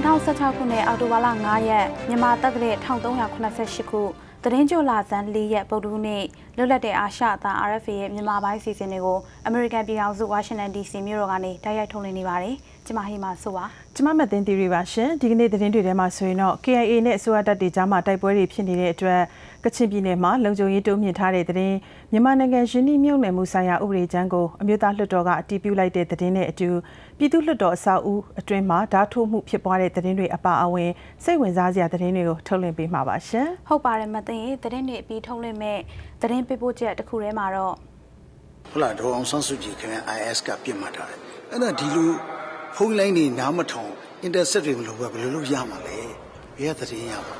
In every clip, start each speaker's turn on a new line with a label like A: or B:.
A: 2016ခုနှစ်အောက်တိုဘာလ9ရက်မြန်မာတက္ကသိုလ်1388ခုသတင်းကြိုလာဇန်၄ရက်ပုဒ်တူးနေ့လွတ်လပ်တဲ့အာရှအသံ RFA ရဲ့မြန်မာပိုင်းစီစဉ်တွေကို American ပြည်ထောင်စု Washington DC မြို့တော်ကနေတိုက်ရိုက်ထုတ်လွှင့်နေပါတယ်။ကျွန်မဟိမာဆိုပါ
B: ကျမမသိန်းသီရီပါရှင်ဒီကနေ့သတင်းတွေထဲမှာဆိုရင်တော့ KIA နဲ့အစိုးရတပ်တွေကြားမှာတိုက်ပွဲတွေဖြစ်နေတဲ့အတွက် ကချင်ပြည်နယ်မှာလုံခြုံရေးတိုးမြင့်ထားတဲ့သတင်းမြန်မာနိုင်ငံရင်းနှီးမြှုပ်နှံမှုဆိုင်ရာဥပဒေကြမ်းကိုအမျိုးသားလွှတ်တော်ကအတည်ပြုလိုက်တဲ့သတင်းနဲ့အတူပြည်သူ့လွှတ်တော်အဆောက်အဦအတွင်းမှာဓာတ်ထိုးမှုဖြစ်ပွားတဲ့သတင်းတွေအပါအဝင်စိတ်ဝင်စားစရာသတင်းတွေကိုထုတ်လွှင့်ပေးမှာပါရှင်။
A: ဟုတ်ပါတယ်မသိရင်သတင်းတွေအပြီးထုတ်လွှင့်မဲ့သတင်းပေးပို့ချက်တစ်ခုထဲမှာတော့
C: ဟုတ်လားဒေါ်အောင်ဆန်းစုကြည်ခင်ဗျ IS ကပြစ်မှတ်ထားတယ်အဲ့ဒါဒီလိုဖုန်းလိုင်းတွေနားမထောင် intercept တွေမလုပ်ဘဲဘယ်လိုလုပ်ရမှာလဲဘယ်ကသတင်းရမှာလဲ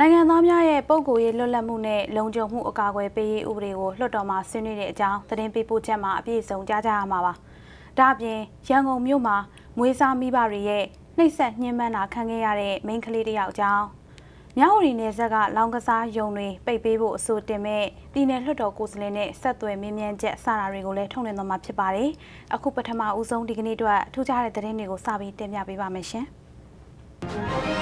A: နိုင်ငံသားများရဲ့ပုံကိုယ်ရေးလွတ်လပ်မှုနဲ့လုံခြုံမှုအကာအကွယ်ပေးရေးဥပဒေကိုလွှတ်တော်မှာဆွေးနွေးတဲ့အကြောင်းသတင်းပေးပို့ချက်မှာအပြည့်အစုံကြားကြရမှာပါ။ဒါ့အပြင်ရန်ကုန်မြို့မှာမွေးစားမိဘတွေရဲ့နှိပ်စက်ညှဉ်းပန်းတာခံခဲ့ရတဲ့မိန်းကလေးတစ်ယောက်အကြောင်းမြဝတီနယ်ဆက်ကလောင်ကစားယုံတွေပိတ်ပေးဖို့အဆိုတင်မဲ့ပြည်내လွှတ်တော်ကိုယ်စားလှယ်နဲ့ဆက်သွယ်မင်းမြန်းချက်စတာတွေကိုလည်းထုတ်လွှင့်သွားမှာဖြစ်ပါတယ်။အခုပထမဦးဆုံးဒီကနေ့အတွက်ထူးခြားတဲ့သတင်းတွေကိုစပြီးတင်ပြပေးပါမယ်ရှင်။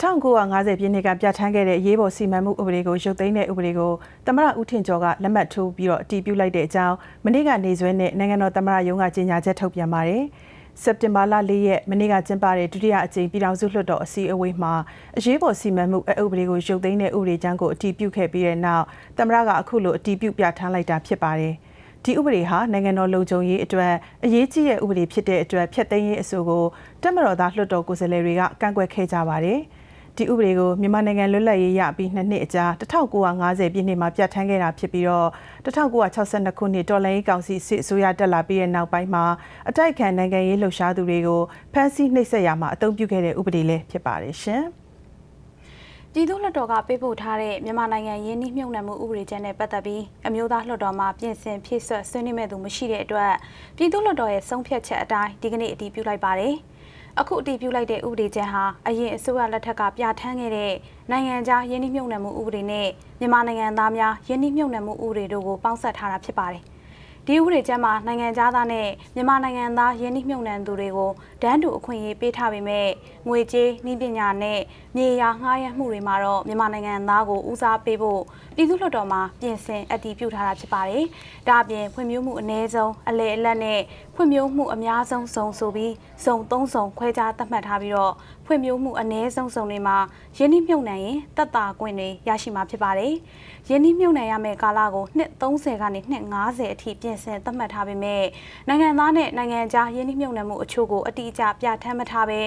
B: 1950ပြည့်နှစ်ကပြဋ္ဌာန်းခဲ့တဲ့ရေးပေါ်စီမံမှုဥပဒေကိုရုပ်သိမ်းတဲ့ဥပဒေကိုသမရဦးထင်ကျော်ကလက်မှတ်ထိုးပြီးတော့အတည်ပြုလိုက်တဲ့အကြောင်းမနေ့ကနေဆွဲနဲ့နိုင်ငံတော်သမရရုံးကကြေညာချက်ထုတ်ပြန်ပါတယ်။စက်တင်ဘာလ၄ရက်မနေ့ကကျင်းပတဲ့ဒုတိယအကြိမ်ပြည်ထောင်စုလွှတ်တော်အစည်းအဝေးမှာအရေးပေါ်စီမံမှုအဥပဒေကိုရုပ်သိမ်းတဲ့ဥပဒေကြမ်းကိုအတည်ပြုခဲ့ပြီးတဲ့နောက်သမရကအခုလိုအတည်ပြုပြဋ္ဌာန်းလိုက်တာဖြစ်ပါတယ်။ဒီဥပဒေဟာနိုင်ငံတော်လုံခြုံရေးအတွက်အရေးကြီးတဲ့ဥပဒေဖြစ်တဲ့အတွက်ဖျက်သိမ်းရေးအဆိုကိုတက်မတော်သားလွှတ်တော်ကိုယ်စားလှယ်တွေကကန့်ကွက်ခဲ့ကြပါတယ်။ ဒီဥပဒေကိုမြန်မာနိုင်ငံလွတ်လပ်ရေးရပြီးနှစ်နှစ်အကြာ1950ပြည့်နှစ်မှာပြဋ္ဌာန်းခဲ့တာဖြစ်ပြီးတော့1962ခုနှစ်တော်လှန်ရေးကောင်စီစစ်အစိုးရတက်လာပြီးတဲ့နောက်ပိုင်းမှာအတိုက်ခံနိုင်ငံရေးလှုပ်ရှားသူတွေကိုဖမ်းဆီးနှိပ်စက်ရမှာအသုံးပြုခဲ့တဲ့ဥပဒေလည်းဖြစ်ပါတယ်ရှင်။
A: ပြည်သူ့လွှတ်တော်ကပေးပို့ထားတဲ့မြန်မာနိုင်ငံရင်းနှီးမြှုပ်နှံမှုဥပဒေကြမ်းနဲ့ပတ်သက်ပြီးအမျိုးသားလွှတ်တော်မှာပြင်ဆင်ဖြည့်ဆွတ်ဆွေးနွေးမဲ့သူမရှိတဲ့အတွက်ပြည်သူ့လွှတ်တော်ရဲ့ဆုံးဖြတ်ချက်အတိုင်းဒီကနေ့အတည်ပြုလိုက်ပါတယ်။ အခုအတည်ပြုလိုက်တဲ့ဥပဒေကြမ်းဟာအရင်အစိုးရလက်ထက်ကပြဋ္ဌာန်းခဲ့တဲ့နိုင်ငံခြားရင်းနှီးမြှုပ်နှံမှုဥပဒေနဲ့မြန်မာနိုင်ငံသားများရင်းနှီးမြှုပ်နှံမှုဥပဒေတို့ကိုပေါင်းစပ်ထားတာဖြစ်ပါတယ်။ ဒီဥပဒေကျမ်းမှာနိုင်ငံသားနဲ့မြန်မာနိုင်ငံသားရင်းနှီးမြှုပ်နှံသူတွေကိုဒန်းတူအခွင့်အရေးပေးထားပေမဲ့ငွေကြေးနှီးပညာနဲ့မြေယာငှားရမ်းမှုတွေမှာတော့မြန်မာနိုင်ငံသားကိုဦးစားပေးဖို့ပြည်သူ့လွှတ်တော်မှာပြင်ဆင်အတည်ပြုထားတာဖြစ်ပါတယ်။ဒါအပြင်ဖွံ့ဖြိုးမှုအ ਨੇ ဆုံးအလဲအလတ်နဲ့ဖွံ့ဖြိုးမှုအများဆုံးစုံဆိုပြီးစုံသုံးစုံခွဲခြားသတ်မှတ်ထားပြီးတော့ ဖွံ့ဖြိုးမှုအ ਨੇ ဆုံးစုံတွေမှာရင်းနှီးမြှုပ်နှံရင်တက်တာခွင့်တွေရရှိမှာဖြစ်ပါတယ်။ရင်းနှီးမြှုပ်နှံရမယ့်ကာလကိုနှစ်30ကနေနှစ်50အထိပြင်ဆင်သတ်မှတ်ထားပေမဲ့နိုင်ငံသားနဲ့နိုင်ငံခြားရင်းနှီးမြှုပ်နှံမှုအချို့ကိုအတိအကျပြဋ္ဌာန်းမထားဘဲ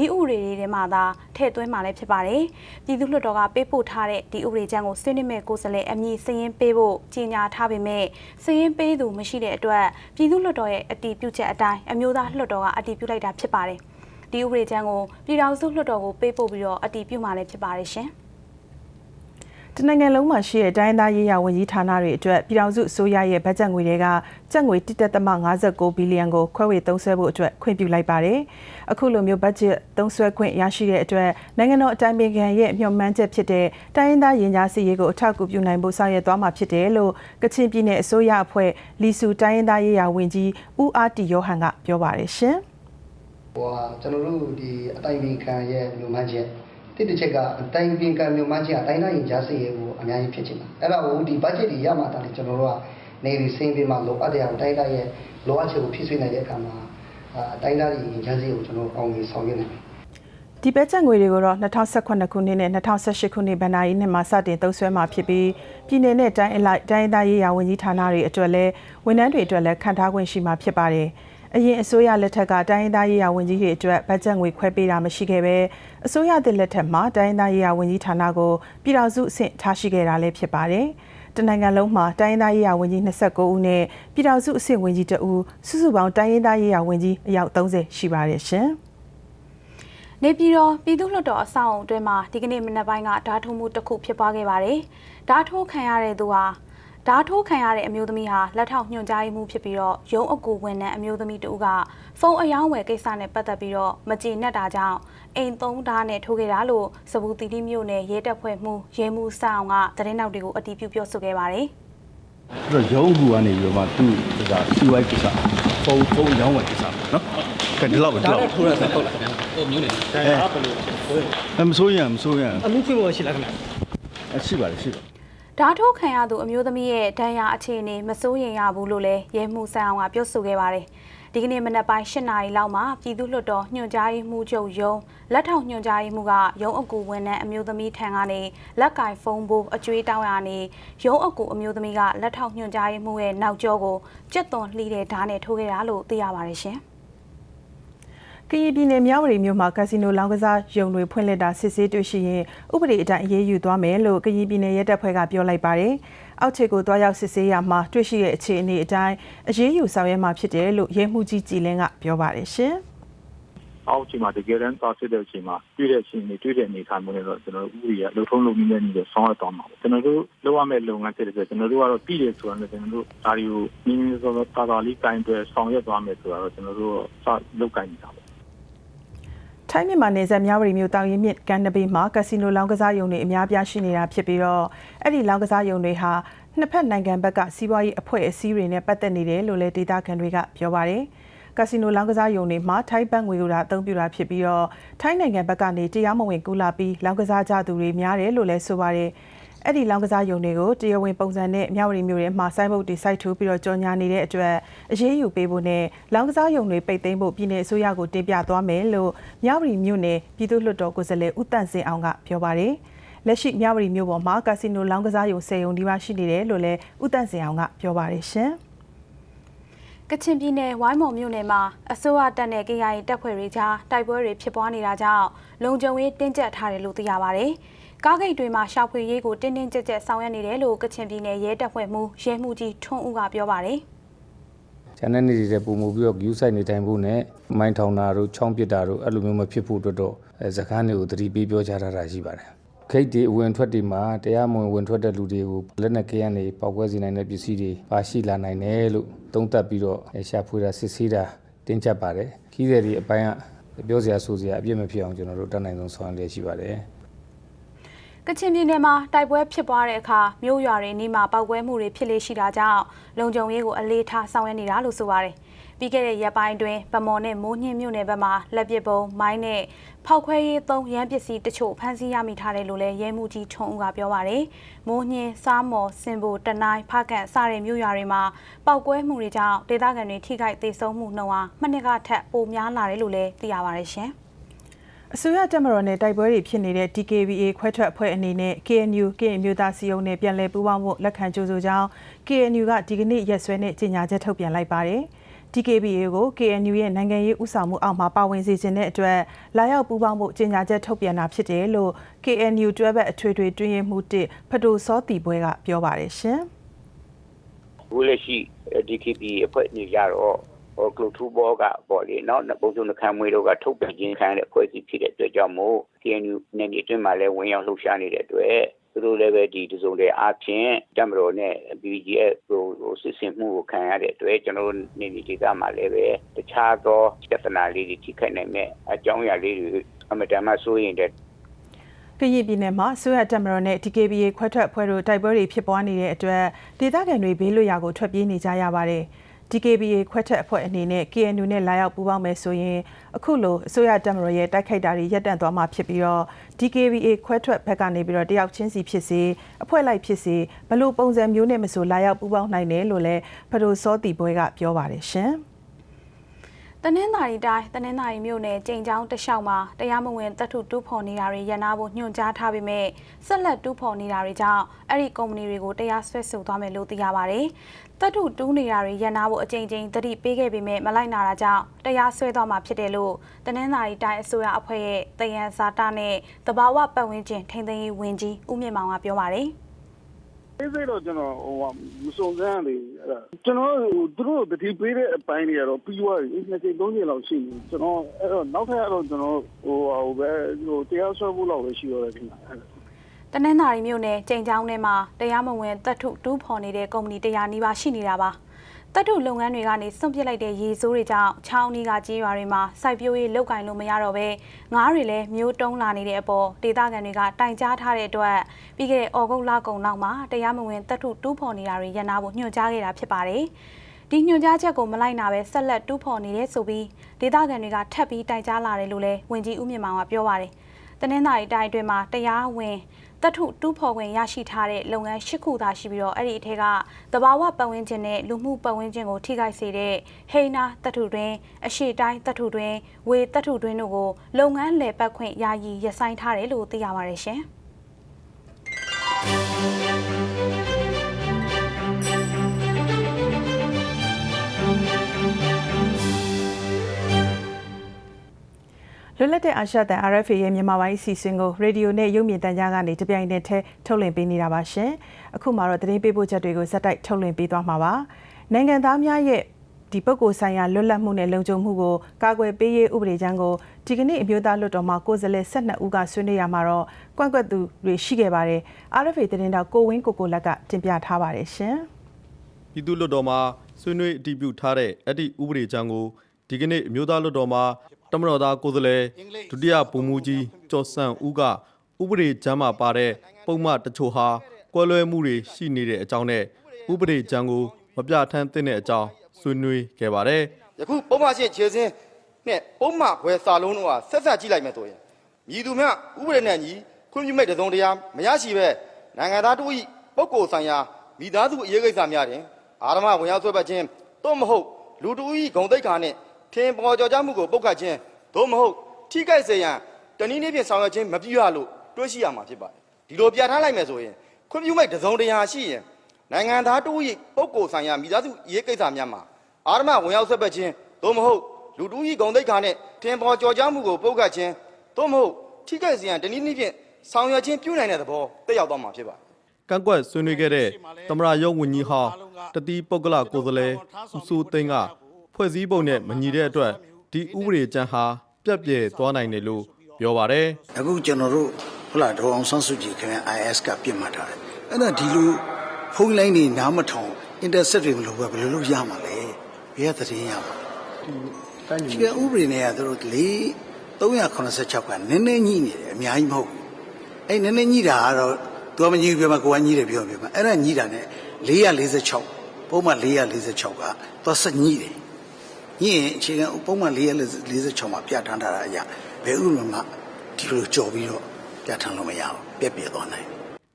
A: ဤဥပဒေတွေထဲမှာသာထည့်သွင်းมาလည်းဖြစ်ပါတယ်။ပြည်သူ့လွှတ်တော်ကပေးပို့ထားတဲ့ဒီဥပဒေကြမ်းကိုဆွေးနွေးမဲ့ကိုယ်စားလှယ်အမည်စည်ရင်းပေးဖို့ကြေညာထားပေမဲ့စည်ရင်းပေးသူမရှိတဲ့အတွက်ပြည်သူ့လွှတ်တော်ရဲ့အတည်ပြုချက်အတိုင်းအမျိုးသားလွှတ်တော်ကအတည်ပြုလိုက်တာဖြစ်ပါတယ်။ ဒီဥပဒေကြမ်းကိုပြည်ထောင်စုလွှတ်တော်ကိုပေးပို့ပြီးတော့အတည်ပြုมาလည်းဖြစ်ပါတယ်ရှင်။
B: တနိုင်ငံလုံးမှာရှိတဲ့တိုင်းသားရေးရာဝန်ကြီးဌာနတွေအတွက်ပြည်ထောင်စုအစိုးရရဲ့ဘတ်ဂျက်ငွေတွေကကျပ်ငွေ1.59ဘီလီယံကိုခွဲဝေသုံးစွဲဖို့အတွက်ခွင့်ပြုလိုက်ပါတယ်။အခုလိုမျိုးဘတ်ဂျက်သုံးစွဲခွင့်ရရှိတဲ့အတွက်နိုင်ငံတော်အတိုင်ပင်ခံရဲ့မျှော်မှန်းချက်ဖြစ်တဲ့တိုင်းရင်းသားရင်ကြားစီရေးကိုအထောက်အကူပြုနိုင်ဖို့ဆောင်ရွက်သွားမှာဖြစ်တယ်လို့ကချင်ပြည်နယ်အစိုးရအဖွဲ့လီဆူတိုင်းရင်းသားရေးရာဝန်ကြီးဦးအားတီယောဟန်ကပြောပါတယ်ရှင်။
D: ဟိုဟာကျွန်တော်တို့ဒီအတိုင်ပင်ခံရဲ့လူမှန်းချက်တိတစ်ချက်ကအတိုင်ပင်ခံလူမှန်းချက်အတိုင်းတိုင်းကြားစေရကိုအများကြီးဖြစ်ချင်တာအဲ့ဒါကိုဒီဘတ်ဂျက်တွေရမှာတာလေကျွန်တော်တို့ကနေဒီစင်းပေးမှာလိုအပ်တဲ့အတိုင်းတိုင်းရဲ့လိုအပ်ချက်ကိုဖြစ်ဆွေးနိုင်တဲ့အခါမှာအတိုင်းတိုင်းရင်ကြားစေကိုကျွန်တော်အောင်မြင်ဆောင်ရွက်နိုင်တယ်
B: ဒီဘက်ချက်ငွေတွေကိုတော့2018ခုနှစ်နဲ့2018ခုနှစ်ဗန်နာရီနှစ်မှာစတင်သုံးစွဲမှာဖြစ်ပြီးပြည်내နဲ့တိုင်းအလိုက်တိုင်းသားရေးရာဝန်ကြီးဌာနတွေအတွက်လည်းဝန်ထမ်းတွေအတွက်လည်းခံထားခွင့်ရှိမှာဖြစ်ပါတယ်။ အရင်အစိုးရလက်ထက်ကတိုင်းရင်းသားရေးရာဝန်ကြီးတွေအတွက်ဘတ်ဂျက်ငွေခွဲပေးတာမရှိခဲ့ပဲအစိုးရသစ်လက်ထက်မှာတိုင်းရင်းသားရေးရာဝန်ကြီးဌာနကိုပြည်ထောင်စုအဆင့်ထားရှိခဲ့တာလည်းဖြစ်ပါတယ်။တနိုင်ငံလုံးမှာတိုင်းရင်းသားရေးရာဝန်ကြီး29ဦးနဲ့ပြည်ထောင်စုအဆင့်ဝန်ကြီး2ဦးစုစုပေါင်းတိုင်းရင်းသားရေးရာဝန်ကြီးအယောက်30ရှိပါတယ်ရှင်။
A: နေပြည်တော်ပြည်သူ့လွှတ်တော်အဆောက်အုံအတွင်းမှာဒီကနေ့မနက်ပိုင်းကဓာတ်ထိုးမှုတစ်ခုဖြစ်ပွားခဲ့ပါတယ်။ဓာတ်ထိုးခံရတဲ့သူဟာ ဓာတ်ထိုးခံရတဲ့အမျိုးသမီးဟာလက်ထောက်ညွှန်ကြားရေးမှူးဖြစ်ပြီးတော့ရုံးအကူဝန်ထမ်းအမျိုးသမီးတူကဖုန်းအယောင်းဝယ်ကိစ္စနဲ့ပတ်သက်ပြီးတော့မကြေနပ်တာကြောင့်အိမ်သုံးဓာတ်နဲ့ထိုးခဲ့တာလို့စပူတီတီမြို့နယ်ရဲတပ်ဖွဲ့မှူးရဲမှူးစအောင်ကသတင်းနောက်တွေကိုအတည်ပြုပြောဆိုခဲ့ပါတယ်။
E: အဲ့တော့ရုံးကူကနေပြီးတော့မှသူ့ဒါ CY ကိစ္စဖုန်းဖုန်းရောင်းဝယ်ကိစ္စပေါ့နော်ကဲဒီလောက်ပဲဒီလောက်
F: ထိုးရဆက်ပုတ်လာခင်ဗျာဟိုမျိုးနေ
E: အဲမစိုးရမစိုးရ
F: အမှုဖွင့်ဖို့ရှိလားခင်ဗျာ
E: အရှိပါတယ်ရှိပါ
A: ဓာတ်ထိုးခံရသူအမျိုးသမီးရဲ့ဒဏ်ရာအခြေအနေမစိုးရင်ရဘူးလို့လည်းရဲမှုဆိုင်အောင်ကပြောဆိုခဲ့ပါတယ်။ဒီကနေ့မနက်ပိုင်း၈နာရီလောက်မှာပြည်သူ့လွှတ်တော်ညွှန်ကြားရေးမှူးချုပ်ရုံးလက်ထောက်ညွှန်ကြားရေးမှူးကရုံးအကူဝန်ထမ်းအမျိုးသမီးထံကနေလက်ကင်ဖုန်းဘိုးအကျွေးတောင်းရနေရုံးအကူအမျိုးသမီးကလက်ထောက်ညွှန်ကြားရေးမှူးရဲ့နောက်ကျောကိုကြက်သွန်လှီးတဲ့ဓာတ်နဲ့ထိုးခဲ့တာလို့သိရပါတယ်ရှင်။
B: ကရင်ပြည်နယ်မြဝတီမြို့မှာကာစီနိုလောင်းကစားရုံတွေဖွင့်လှစ်တာစစ်ဆေးတွေ့ရှိရင်ဥပဒေအတိုင်းအရေးယူသွားမယ်လို့ကရင်ပြည်နယ်ရဲတပ်ဖွဲ့ကပြောလိုက်ပါတယ်။အောက်ခြေကိုတွားရောက်စစ်ဆေးရမှာတွေ့ရှိတဲ့အခြေအနေအတိုင်းအရေးယူဆောင်ရွက်မှာဖြစ်တယ်လို့ရဲမှုကြီးကြည်လင်းကပြောပါတယ်ရှင်။
G: အောက်ချိန်မှာတကယ်တမ်းသွားစစ်တဲ့အချိန်မှာတွေ့တဲ့အချိန်တွေတွေ့တဲ့အနေအထားမျိုးတွေတော့ကျွန်တော်တို့ဥပဒေကလုံထုံးလုံနည်းနဲ့ညီတဲ့ဆောင်းရသွားမှာပေါ့ကျွန်တော်တို့လုပ်ရမယ့်လုပ်ငန်းဖြစ်တဲ့အတွက်ကျွန်တော်တို့ကတော့တည်တယ်ဆိုတာနဲ့ကျွန်တော်တို့ဒါတွေကိုနည်းနည်းစောစောတာတာလေးကင်တွယ်ဆောင်ရွက်သွားမယ်ဆိုတာတော့ကျွန်တော်တို့စလုပ်ကင်နေတာပေါ့
B: ထိုင်းမြန်မာနယ်စပ်မြဝတီမြို့တောင်ရင်မြစ်ကန်နဘေးမှာကက်စီနိုလောင်းကစားရုံတွေအများပြားရှိနေတာဖြစ်ပြီးတော့အဲ့ဒီလောင်းကစားရုံတွေဟာနှစ်ဖက်နိုင်ငံဘက်ကစီးပွားရေးအဖွဲ့အစည်းတွေနဲ့ပတ်သက်နေတယ်လို့လည်းဒေတာခန်တွေကပြောပါတယ်။ကက်စီနိုလောင်းကစားရုံတွေမှာထိုင်းဘတ်ငွေကိုသာအသုံးပြုတာဖြစ်ပြီးတော့ထိုင်းနိုင်ငံဘက်ကနေတရားမဝင်ကူလာပြီးလောင်းကစားကြသူတွေများတယ်လို့လည်းဆိုပါတယ်။ အဲ့ဒီလောင်းကစားရုံတွေကိုတရားဝင်ပုံစံနဲ့မြဝတီမြို့ထဲမှာစိုင်းဘုတ်တွေစိုက်ထူပြီးတော့ကြော်ညာနေတဲ့အတွက်အရေးယူပေးဖို့နဲ့လောင်းကစားရုံတွေပိတ်သိမ်းဖို့ပြည်내အစိုးရကိုတင်ပြသွားမယ်လို့မြဝတီမြို့နယ်ပြည်သူ့လွှတ်တော်ကိုယ်စားလှယ်ဦးတန့်စင်အောင်ကပြောပါတယ်။လက်ရှိမြဝတီမြို့ပေါ်မှာကာစီနိုလောင်းကစားရုံ10ရုံဒီပါရှိနေတယ်လို့လည်းဦးတန့်စင်အောင်ကပြောပါတယ်ရှင်။
A: ကချင်ပြည်နယ်ဝိုင်းမော်မြို့နယ်မှာအစိုးရတပ်နဲ့ KIA တပ်ဖွဲ့တွေကြားတိုက်ပွဲတွေဖြစ်ပွားနေတာကြောင့်လုံခြုံရေးတင်းကျပ်ထားတယ်လို့သိရပါဗျ။ ကားဂိတ်တွေမှာရှောက်ဖွေရေးကိုတင်းတင်းကျပ်ကျပ်ဆောင်ရွက်နေတယ်လို့ကချင်ပြည်နယ်ရဲတပ်ဖွဲ့မှူးရဲမှုကြီးထွန်းဦးကပြောပါဗျ။
H: ကျန်တဲ့နေတွေပုံမှုပြီးတော့ view site နေတိုင်းဖို့နဲ့မိုင်းထောင်တာတို့ချောင်းပစ်တာတို့အဲ့လိုမျိုးမဖြစ်ဖို့အတွက်တော့အဲစကားတွေကိုသတိပေးပြောကြားထားတာရှိပါတယ်။ခိတ်ဒီအဝင်ထွက်တွေမှာတရားမဝင်ဝင်ထွက်တဲ့လူတွေကိုလက်နက်ကရန်တွေပောက်ကွဲစေနိုင်တဲ့ပစ္စည်းတွေပါရှိလာနိုင်တယ်လို့သုံးသပ်ပြီးတော့အဲရှာဖွေတာစစ်ဆေးတာတင်းကျပ်ပါတယ်။ခီးတဲ့ဒီအပိုင်းကပြောစရာဆိုစရာအပြစ်မဖြစ်အောင်ကျွန်တော်တို့တတ်နိုင်ဆုံးဆောင်ရွက်ရရှိပါတယ်။
A: ကချင်ပြည်နယ်မှာတိုက်ပွဲဖြစ်ပွားတဲ့အခါမြို့ရွာတွေနီးမှာပောက်ကွဲမှုတွေဖြစ်လေရှိတာကြောင့်လုံခြုံရေးကိုအလေးထားဆောင်ရွက်နေတာလို့ဆိုပါတယ်။ပြီးခဲ့တဲ့ရက်ပိုင်းတွင်ဗမော်နဲ့မိုးညင်းမြို့နယ်ဘက်မှာလက်ပစ်ပုံးမိုင်းနဲ့ဖောက်ခွဲရေးသုံးရန်ပစ္စည်းတချို့ဖမ်းဆီးရမိထားတယ်လို့လည်းရဲမှုကြီးထွန်းဦးကပြောပါတယ်။မိုးညင်းစားမော်စင်ဘိုတနိုင်းဖကန်စတဲ့မြို့ရွာတွေမှာပောက်ကွဲမှုတွေကြောင့်ဒေသခံတွေထိခိုက်ဒေဆုံးမှုနှုန်းဟာမနှစ်ကထက်ပိုများလာတယ်လို့လည်းသိရပါတယ်ရှင်။
B: အစိုးရတက်မတော်နဲ့တိုက်ပွဲတွေဖြစ်နေတဲ့ DKBA ခွဲထွက်အဖွဲ့အနေနဲ့ KNU ကရင်မျိုးသားစီယုံနဲ့ပြန်လည်ပူးပေါင်းဖို့လက်ခံကြိုးဆိုကြောင်း KNU ကဒီကနေ့ရက်စွဲနဲ့ကြေညာချက်ထုတ်ပြန်လိုက်ပါတယ်။ DKBA ကို KNU ရဲ့နိုင်ငံရေးဥဆောင်မှုအောက်မှာပါဝင်စေခြင်းတဲ့အတွက်လာရောက်ပူးပေါင်းဖို့ကြေညာချက်ထုတ်ပြန်တာဖြစ်တယ်လို့ KNU တွဲဘက်အထွေထွေတွင်းရေးမှူး1ဖဒိုစောတီပွဲကပြောပါတယ်ရှင်။
I: ဘူးလက်ရှိ DKP အဖွဲ့နေကြတော့ ဟိုကလုထူဘောကပေါ့လေနော်ပုံစုံခံမွေးတို့ကထုတ်ပြန်ခြင်းခံရတဲ့ဖွဲ့စည်းဖြစ်တဲ့အတွက်ကြောင့်မို့ KNU နယ်မြေအတွင်းမှာလည်းဝင်ရောက်လှုပ်ရှားနေတဲ့အတွက်သူတို့လည်းပဲဒီတစုံတည်းအချင်းတမတော်နဲ့ BGF ဟိုစစ်စင်မှုကိုခံရတဲ့အတွက်ကျွန်တော်တို့နေဒီဒေသမှာလည်းပဲတခြားသောပြဿနာလေးတွေထိခိုက်နိုင်မဲ့အကြောင်းအရာလေးတွေအမတန်မှစိုးရင်တဲ့
B: ကရင်ပြည်နယ်မှာဆွေရတမတော်နဲ့ TKBA ခွဲထွက်ဖွဲ့တို့တိုက်ပွဲတွေဖြစ်ပွားနေတဲ့အတွက်ဒေသခံတွေဘေးလွတ်ရာကိုထွက်ပြေးနေကြရပါတယ်။ DKBA ခွဲထွက်အဖွဲ့အနေနဲ့ KNU နဲ့လာရောက်ပူးပေါင်းမယ်ဆိုရင်အခုလိုအစိုးရတက်မတော်ရဲ့တိုက်ခိုက်တာတွေရပ်တန့်သွားမှာဖြစ်ပြီးတော့ DKBA ခွဲထွက်ဘက်ကနေပြီးတော့တယောက်ချင်းစီဖြစ်စေအဖွဲ့လိုက်ဖြစ်စေဘလို့ပုံစံမျိုးနဲ့မဆိုလာရောက်ပူးပေါင်းနိုင်တယ်လို့လည်းဖဒိုစောတီပွဲကပြောပါတယ်ရှင်။
A: တနင်္သာရီတိုင်းတနင်္သာရီမြို့နယ်ကြိမ်ချောင်းတလျှောက်မှာတရားမဝင်တပ်ထုတူးဖော်နေတာတွေရန်နာဖို့ညွှန်ကြားထားပေမဲ့ဆက်လက်တူးဖော်နေတာတွေကြောင့်အဲ့ဒီကုမ္ပဏီတွေကိုတရားစွဲဆိုသွားမယ်လို့သိရပါတယ်။တပ်ထုတူးနေတာတွေရန်နာဖို့အကြိမ်ကြိမ်သတိပေးခဲ့ပေမဲ့မလိုက်နာတာကြောင့်တရားစွဲသွားမှာဖြစ်တယ်လို့တနင်္သာရီတိုင်းအစိုးရအဖွဲ့ရဲ့တယံဇာတာနဲ့တဘာဝပတ်ဝန်းကျင်ထိန်းသိမ်းရေးဝန်ကြီးဦးမြင့်မောင်ကပြောပါတယ်။
J: အေးစိတ်တော့ကျွန်တော်ဟိုမစုံစမ်းလေအဲ့ဒါကျွန်တော်ဟိုသူတို့တတိပေးတဲ့အပိုင်းတွေကတော့ပြီးသွားပြီနှစ်ချိန်သုံးချိန်လောက်ရှိနေကျွန်တော်အဲ့တော့နောက်ထပ်ကတော့ကျွန်တော်ဟိုဟိုပဲဟိုတရားစွဲဖို့လောက်ပဲရှိတော့တယ်ခင်ဗျာ
A: တနင်္သာရီမြို့နယ်ကြိမ်ချောင်းထဲမှာတရားမဝင်တပ်ထုတူးဖော်နေတဲ့ကုမ္ပဏီတရားနီးပါးရှိနေတာပါ တပ်ထုလုပ်ငန်းတွေကနေစွန့်ပစ်လိုက်တဲ့ရေဆိုးတွေကြောင့်ချောင်းနီးကကြေးရွာတွေမှာစိုက်ပျိုးရေးလုပ်ကင်လို့မရတော့ဘဲငားတွေလည်းမျိုးတုံးလာနေတဲ့အပေါ်ဒေသခံတွေကတိုင်ကြားထားတဲ့အတွက်ပြီးခဲ့တဲ့ဩဂုတ်လကုန်နောက်မှာတရားမဝင်တပ်ထုတူးဖော်နေတာတွေရန်နာဖို့ညွှန်ကြားခဲ့တာဖြစ်ပါတယ်။ဒီညွှန်ကြားချက်ကိုမလိုက်နာပဲဆက်လက်တူးဖော်နေတဲ့ဆိုပြီးဒေသခံတွေကထပ်ပြီးတိုင်ကြားလာတယ်လို့လည်းဝန်ကြီးဦးမြင့်မောင်ကပြောပါတယ်။တနင်္သာရီတိုင်းအတွင်းမှာတရားဝင် တပ်ထုတူးဖော်ခွင့်ရရှိထားတဲ့လုပ်ငန်း၈ခုသာရှိပြီးတော့အဲ့ဒီအထက်ကသဘာဝပတ်ဝန်းကျင်နဲ့လူမှုပတ်ဝန်းကျင်ကိုထိခိုက်စေတဲ့ဟိန်းနာတပ်ထုတွင်အရှိတိုင်းတပ်ထုတွင်ဝေတပ်ထုတွင်တို့ကိုလုပ်ငန်းလည်ပတ်ခွင့်ယာယီရပ်ဆိုင်းထားတယ်လို့သိရပါတယ်ရှင်။
B: လွတ်လပ်တဲ့အာရှတန် RFA ရဲ့မြန်မာပိုင်းအစီအစဉ်ကိုရေဒီယိုနဲ့ရုပ်မြင်သံကြားကနေတပြိုင်တည်းထဲထုတ်လွှင့်ပေးနေတာပါရှင်။အခုမှတော့သတင်းပေးပို့ချက်တွေကိုဇက်တိုက်ထုတ်လွှင့်ပေးသွားမှာပါ။နိုင်ငံသားများရဲ့ဒီပုဂ္ဂိုလ်ဆိုင်ရာလွတ်လပ်မှုနဲ့လုံခြုံမှုကိုကာကွယ်ပေးရေးဥပဒေချမ်းကိုဒီကနေ့အမျိုးသားလွှတ်တော်မှာကိုယ်စားလှယ်12ဦးကဆွေးနွေးရမှာတော့ကွန့်ကွက်သူတွေရှိခဲ့ပါတယ်။ RFA သတင်းတောက်ကိုဝင်းကိုကိုလက်ကတင်ပြထားပါတယ်ရှင်။
K: ပြည်သူ့လွှတ်တော်မှာဆွေးနွေးအတည်ပြုထားတဲ့အဲ့ဒီဥပဒေကြမ်းကို ဒီကနေ့အမျိုးသားလွှတ်တော်မှာတမတော်သားကိုယ်စားလှယ်ဒုတိယဗိုလ်မှူးကြီးကျော်စံဦးကဥပဒေကြမ်းမှာပါတဲ့ပုံမှန်တချို့ဟာကွဲလွဲမှုတွေရှိနေတဲ့အကြောင်းနဲ့ဥပဒေကြမ်းကိုမပြဋ္ဌာန်းသင့်တဲ့အကြောင်းဆွေးနွေးခဲ့ပါတယ်
L: ယခုပုံမှန်ချင်းခြေစင်းနဲ့ပုံမှန်ခွဲစာလုံးတို့ဟာဆက်ဆက်ကြည့်လိုက်မယ်ဆိုရင်မြည်သူများဥပဒေနဲ့ညီခွင့်ပြုမိတ်တစုံတရာမရရှိပဲနိုင်ငံသားတို့၏ပုဂ္ဂိုလ်ဆိုင်ရာမိသားစုအရေးကိစ္စများတွင်အာရမဝင်ရောက်ဆွဲပတ်ခြင်းသို့မဟုတ်လူတို့၏ဂုံတိတ်ခါနှင့် ထင်ပေါ်ကျော်ကြားမှုကိုပုတ်ခတ်ခြင်းသို့မဟုတ်ထိခိုက်စေရန်တနည်းနည်းဖြင့်ဆောင်ရွက်ခြင်းမပြုရလို့တွေးရှိရမှာဖြစ်ပါတယ်ဒီလိုပြဋ္ဌာန်းလိုက်မယ်ဆိုရင်ခွင့်ပြုမိတ်တစုံတရာရှိရင်နိုင်ငံသားတို့၏ပုဂ္ဂိုလ်ဆိုင်ရာမိသားစုအရေးကိစ္စများမှာအာရမဝင်ရောက်ဆက်ပတ်ခြင်းသို့မဟုတ်လူတူကြီးဂုံတိတ်ခါနဲ့ထင်ပေါ်ကြော်ကြားမှုကိုပုတ်ခတ်ခြင်းသို့မဟုတ်ထိခိုက်စေရန်တနည်းနည်းဖြင့်ဆောင်ရွက်ခြင်းပြုနိုင်တဲ့သဘောတက်ရောက်သွားမှာဖြစ်ပါတယ်
K: ကန့်ကွက်ဆွေးနွေးခဲ့တဲ့သမရယုံဝန်ကြီးဟောင်းတတိပုဂ္ဂလကိုယ်စားလှယ်ဦးစိုးသိန်းက ဖွဲ့စည်းပုံနဲ့မညီတဲ့အတွက်ဒီဥပဒေကြမ်းဟာပြက်ပြဲသွားနိုင်တယ်လို့ပြောပါတယ်
C: အခုကျွန်တော်တို့ဟုတ်လားဒေါ်အောင်ဆန်းစုကြည်ခင်ဗျ IS ကပြစ်မှတ်ထားတယ်အဲ့ဒါဒီလိုဖုန်းလိုင်းတွေနားမထောင် intercept တွေမလုပ်ဘဲဘယ်လိုလုပ်ရမှာလဲဘယ်ကသတင်းရမှာဒီကဥပဒေနဲ့ကသူတို့လေ386ကနည်းနည်းညှိနေတယ်အများကြီးမဟုတ်ဘူးအဲ့နည်းနည်းညှိတာကတော့သူကမညှိဘူးပြောမှာကိုကညှိတယ်ပြောပြောမှာအဲ့ဒါညှိတာနဲ့446ပုံမှန်446ကသူစညှိတယ် ညှိရင်အခြေခံပုံမှန်446မှာပြဋ္ဌာန်းထားတာအရာဘယ်ဥပဒေမှာဒီလိုကြော်ပြီးတော့ပြဋ္ဌာန်းလို့မရဘူးပြက်ပြဲသွားနိုင်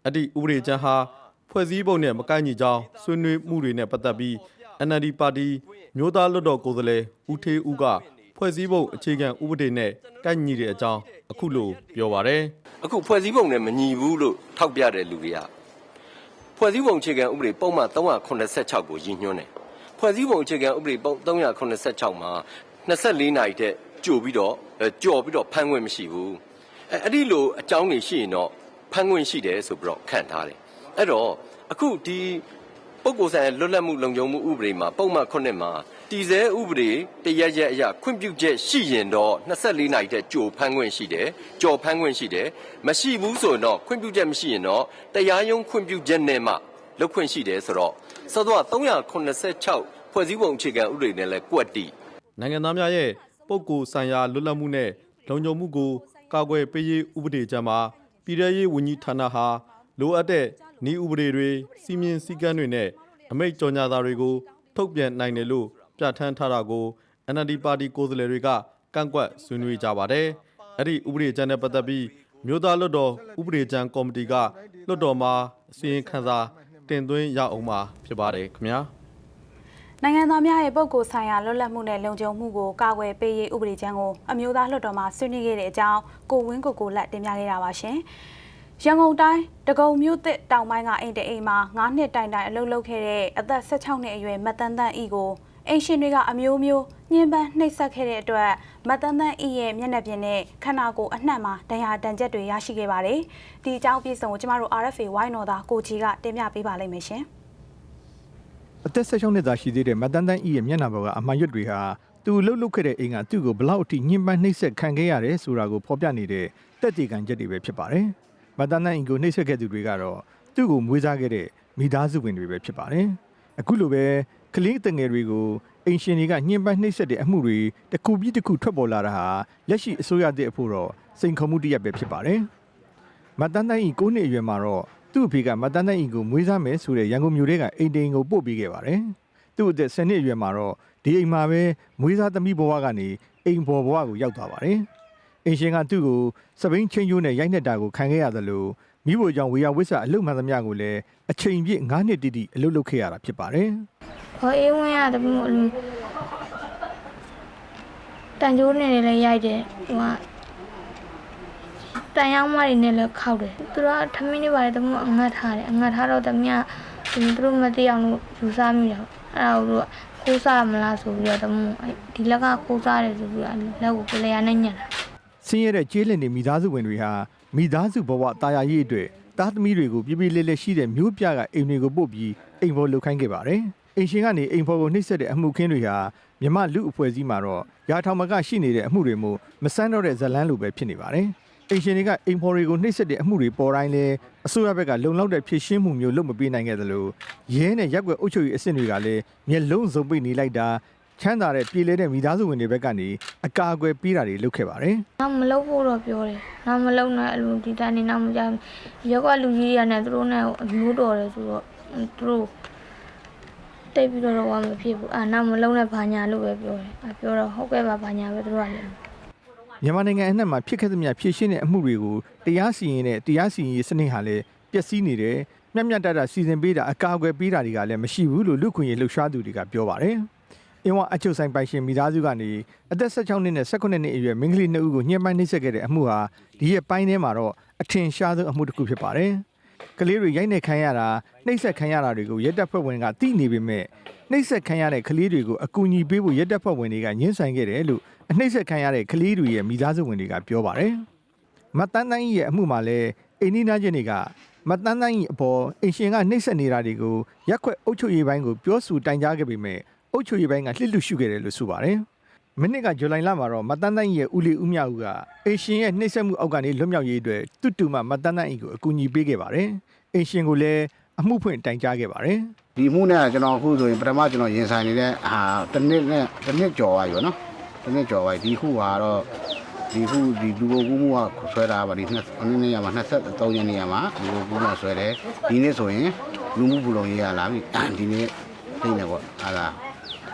K: အဲ့ဒီဥပဒေကြမ်းဟာဖွဲ့စည်းပုံနဲ့မကိုက်ညီကြောင်းဆွေးနွေးမှုတွေနဲ့ပတ်သက်ပြီး NLD ပါတီမျိုးသားလွှတ်တော်ကိုယ်စားလှယ်ဦးထေးဦးကဖွဲ့စည်းပုံအခြေခံဥပဒေနဲ့ကိုက်ညီတဲ့အကြောင်းအခုလိုပြောပါတယ်
M: အခုဖွဲ့စည်းပုံနဲ့မညီဘူးလို့ထောက်ပြတဲ့လူတွေကဖွဲ့စည်းပုံအခြေခံဥပဒေပုံမှန်386ကိုရည်ညွှန်းတယ် ဖွဲ့စည်းပုံအခြေခံဥပဒေပုံ386မှာ24နာရီတဲ့ကြိုပြီးတော့အဲကြော်ပြီးတော့ဖမ်းခွင့်မရှိဘူးအဲအဲ့ဒီလိုအကြောင်းတွေရှိရင်တော့ဖမ်းခွင့်ရှိတယ်ဆိုပြီးတော့ခံထားတယ်အဲ့တော့အခုဒီပုဂ္ဂိုလ်ဆိုင်ရာလွတ်လပ်မှုလုံခြုံမှုဥပဒေမှာပုံမှန်9မှာတည်ဆဲဥပဒေတရရက်အရခွင့်ပြုချက်ရှိရင်တော့24နာရီတဲ့ကြိုဖမ်းခွင့်ရှိတယ်ကြော်ဖမ်းခွင့်ရှိတယ်မရှိဘူးဆိုရင်တော့ခွင့်ပြုချက်မရှိရင်တော့တရားရုံးခွင့်ပြုချက်နဲ့မှလုပ်ခွင့်ရှိတယ်ဆိုတော့ စောစောက386ဖွဲ့စည်းပုံအခြေခံဥပဒေနဲ့လည်းကွက်တိ
K: နိုင်ငံသားများရဲ့ပုဂ္ဂိုလ်ဆိုင်ရာလွတ်လပ်မှုနဲ့လုံခြုံမှုကိုကာကွယ်ပေးရေးဥပဒေကြမ်းမှာပြည်ထရေးဝန်ကြီးဌာနဟာလိုအပ်တဲ့ဤဥပဒေတွေစီမင်းစည်းကမ်းတွေနဲ့အမိန့်ကြော်ညာတာတွေကိုထုတ်ပြန်နိုင်တယ်လို့ပြဋ္ဌာန်းထားတာကို NLD ပါတီကိုယ်စားလှယ်တွေကကန့်ကွက်ဆွေးနွေးကြပါတယ်။အဲ့ဒီဥပဒေကြမ်းနဲ့ပတ်သက်ပြီးမြို့သားလွှတ်တော်ဥပဒေကြမ်းကော်မတီကလွှတ်တော်မှာအစီရင်ခံစာ တင်သွင်းရအောင်မှာဖြစ်ပါတယ်ခင်ဗျာ။
A: နိုင်ငံသားများရဲ့ပုဂ္ဂိုလ်ဆိုင်ရာလွတ်လပ်မှုနဲ့လုံခြုံမှုကိုကာကွယ်ပေးရေးဥပဒေချမ်းကိုအမျိုးသားလွှတ်တော်မှာဆွေးနွေးခဲ့တဲ့အကြောင်းကိုဝင်းကိုကိုလက်တင်ပြခဲ့တာပါရှင်။ရန်ကုန်တိုင်းတကုံမြို့သစ်တောင်ပိုင်းကအိမ်တအိမ်မှာ9နှစ်တိုင်တိုင်အလုပ်လုပ်ခဲ့တဲ့အသက်16နှစ်အရွယ်မတ်တန်းတန်းဤကို အိမ်ရှင်တွေကအမျိုးမျိုးညှဉ်းပန်းနှိပ်စက်ခဲ့တဲ့အတွက်မတ်တန်းတန်းဤရဲ့မျက်နှာပြင်နဲ့ခန္ဓာကိုယ်အနှံ့မှာဒဏ်ရာဒဏ်ချက်တွေရရှိခဲ့ပါတယ်။ဒီအကြောင်းအပြည့်စုံကိုကျမတို့ RFA ဝိုင်းတော်သားကိုကြီးကတင်ပြပေးပါလိမ့်မယ်ရှင်။
N: အသက်16နှစ်သားရှိသေးတဲ့မတ်တန်းတန်းဤရဲ့မျက်နှာပေါ်ကအမှန်ရွတ်တွေဟာသူလှုပ်လှုပ်ခဲ့တဲ့အိမ်ကသူ့ကိုဘလောက်အထိညှဉ်းပန်းနှိပ်စက်ခံခဲ့ရတယ်ဆိုတာကိုဖော်ပြနေတဲ့တက်တေခံချက်တွေပဲဖြစ်ပါတယ်။မတ်တန်းတန်းဤကိုနှိပ်စက်ခဲ့သူတွေကတော့သူ့ကိုမွေးစားခဲ့တဲ့မိသားစုဝင်တွေပဲဖြစ်ပါတယ်။အခုလိုပဲ ကလေးတငယ်တွေကိုအင်ရှင်တွေကညှဉ်းပန်းနှိပ်စက်တဲ့အမှုတွေတစ်ခုပြီးတစ်ခုထွက်ပေါ်လာတာဟာလက်ရှိအစိုးရတဲ့အဖို့တော့စိန်ခေါ်မှုတစ်ရပ်ပဲဖြစ်ပါတယ်။မတ်တန်တန်ဤ9နှစ်အရွယ်မှာတော့သူ့အဖေကမတ်တန်တန်ဤကိုမွေးစားမယ်ဆိုတဲ့ရန်ကုန်မြို့ထဲကအိမ်တိန်ကိုပို့ပေးခဲ့ပါတယ်။သူ့အသက်10နှစ်အရွယ်မှာတော့ဒီအိမ်မှာပဲမွေးစားသမီးဘဝကနေအိမ်ပေါ်ဘဝကိုရောက်သွားပါတယ်။အင်ရှင်ကသူ့ကိုစပိန်ချင်းကျိုးနဲ့ရိုက်နှက်တာကိုခံခဲ့ရသလိုမိဖို့ကြောင့်ဝေယဝစ်စာအလုတ်မှန်သမျှကိုလည်းအချိန်ပြည့်9နှစ်တိတိအလုတ်လုပ်ခဲ့ရတာဖြစ်ပါတယ်။
O: ဟောအေးဝင်ရတယ်ဘုံတန်ကြိုးနဲ့လည်းရိုက်တယ်ဟိုကတန်ရောက်မတွေနဲ့လည်းခောက်တယ်သူတို့ကထမင်းတွေပါတယ်တမအငတ်ထားတယ်အငတ်ထားတော့တမကသူတို့မသိအောင်လို့ယူစားမိတယ်အဲ့ဒါကိုတို့ခိုးစားမလားဆိုပြီးတော့တမဒီလက်ကခိုးစားတယ်ဆိုပြီးတော့လက်ကိုကလေးရနဲ့ညက်တာ
N: ဆင်းရဲတဲ့ကျေးလက်နေမိသားစုဝင်တွေဟာမိသားစုဘဝတာယာရေးအတွက်တားသမီးတွေကိုပြပြလေးလေးရှိတဲ့မျိုးပြကအိမ်တွေကိုပို့ပြီးအိမ်ဖော်လှုပ်ခိုင်းခဲ့ပါတယ်။ အိမ်ရှင်ကနေအိမ်ဖော်ကိုနှိပ်စက်တဲ့အမှုခင်းတွေဟာမြမလူအဖွဲ့အစည်းမှာတော့ရာထောင်မကရှိနေတဲ့အမှုတွေမို့မဆန်းတော့တဲ့ဇလန်းလိုပဲဖြစ်နေပါတယ်။အိမ်ရှင်တွေကအိမ်ဖော်တွေကိုနှိပ်စက်တဲ့အမှုတွေပေါ်တိုင်းလဲအစိုးရဘက်ကလုံလောက်တဲ့ဖြည့်ရှင်းမှုမျိုးလုပ်မပေးနိုင်ခဲ့သလိုရဲနဲ့ရက်ွက်အုပ်ချုပ်ရေးအဆင့်တွေကလည်းမျက်လုံးစုံပိတ်နေလိုက်တာချမ်းသာတဲ့ပြည်လဲတဲ့မိသားစုဝင်တွေဘက်ကနေအကာအကွယ်ပေးတာတွေလုပ်ခဲ့ပါတယ်။
O: နောက်မလုပ်ဖို့တော့ပြောတယ်နောက်မလုပ်နဲ့အလိုဒီတိုင်းနေနောက်မကြဘူးရောက်ကလူကြီးတွေကလည်းသူတို့နဲ့အမျိုးတော်တယ်ဆိုတော့သူတို့ တိတ်ပြီးတော့တော့မဖြစ်ဘူးအာနောက်မလုပ်နဲ့ဘာညာလို့ပဲပြောတယ်အပြောတော့ဟုတ်ကဲ့ပါဘာညာပဲသူတို့ကလည်း
N: မြန်မာနိုင်ငံအနှံ့မှာဖြစ်ခဲ့သမျှဖြစ်ရှင်းတဲ့အမှုတွေကိုတရားစီရင်တဲ့တရားစီရင်ရေးစနစ်ဟာလည်းပျက်စီးနေတယ်။မျက်မျက်တတစီစဉ်ပေးတာအကာအကွယ်ပေးတာတွေကလည်းမရှိဘူးလို့လူခွင့်ရေးလှုပ်ရှားသူတွေကပြောပါတယ်။အင်းဝအချုပ်ဆိုင်ပိုင်ရှင်မိသားစုကနေအသက်16နှစ်နဲ့18နှစ်အရွယ်မိန်းကလေး2ဦးကိုညှဉ်းပန်းနှိပ်စက်ခဲ့တဲ့အမှုဟာဒီရဲ့ပိုင်းထဲမှာတော့အထင်ရှားဆုံးအမှုတစ်ခုဖြစ်ပါတယ်။ ကလေးတွေရိုက်နှက်ခံရတာနှိပ်စက်ခံရတာတွေကိုရက်တပ်ဖွဲ့ဝင်ကသိနေပေမဲ့နှိပ်စက်ခံရတဲ့ကလေးတွေကိုအကူအညီပေးဖို့ရက်တပ်ဖွဲ့ဝင်တွေကညှင်းဆန်ခဲ့တယ်လို့အနှိပ်စက်ခံရတဲ့ကလေးတွေရဲ့မိသားစုဝင်တွေကပြောပါတယ်။မတ်တန်းတန်းကြီးရဲ့အမှုမှာလည်းအိန္ဒိနာချင်းတွေကမတ်တန်းတန်းကြီးအပေါ်အင်ရှင်ကနှိပ်စက်နေတာတွေကိုရက်ခွက်အုပ်ချုပ်ရေးပိုင်းကိုပြောဆိုတိုင်ကြားခဲ့ပေမဲ့အုပ်ချုပ်ရေးပိုင်းကလှစ်လူရှုခဲ့တယ်လို့ဆိုပါတယ်။ မိနစ်ကဇူလိုင်လမှာတော့မတ်တန်းတန်းကြီးရဲ့ဦးလီဦးမြဦးကအင်ရှင်ရဲ့နှိပ်စက်မှုအောက်ကနေလွတ်မြောက်ရေးအတွက်တူတူမှမတ်တန်းတန်းကြီးကိုအကူအညီပေးခဲ့ပါတယ်။အင်ရှင်ကိုလည်းအမှုဖွင့်တိုင်ကြားခဲ့ပါတယ်။
P: ဒီမှုနဲ့ကျွန်တော်အခုဆိုရင်ပထမကျွန်တော်ရင်ဆိုင်နေတဲ့ဟာတစ်နှစ်နဲ့တစ်နှစ်ကျော်သွားပြီပေါ့နော်တစ်နှစ်ကျော်သွားပြီဒီခုကတော့ဒီခုဒီလူကုန်ကူးမှုကဆွဲတာပါဒီနှစ်အနည်းနည်းရမှာ23ရက်နေ့ရမှာလူကုန်ကူးမှုဆွဲတယ်ဒီနေ့ဆိုရင်လူမှုဘူလုံရေးရလာပြီဒီနေ့သိနေပေါ့ဟာလာ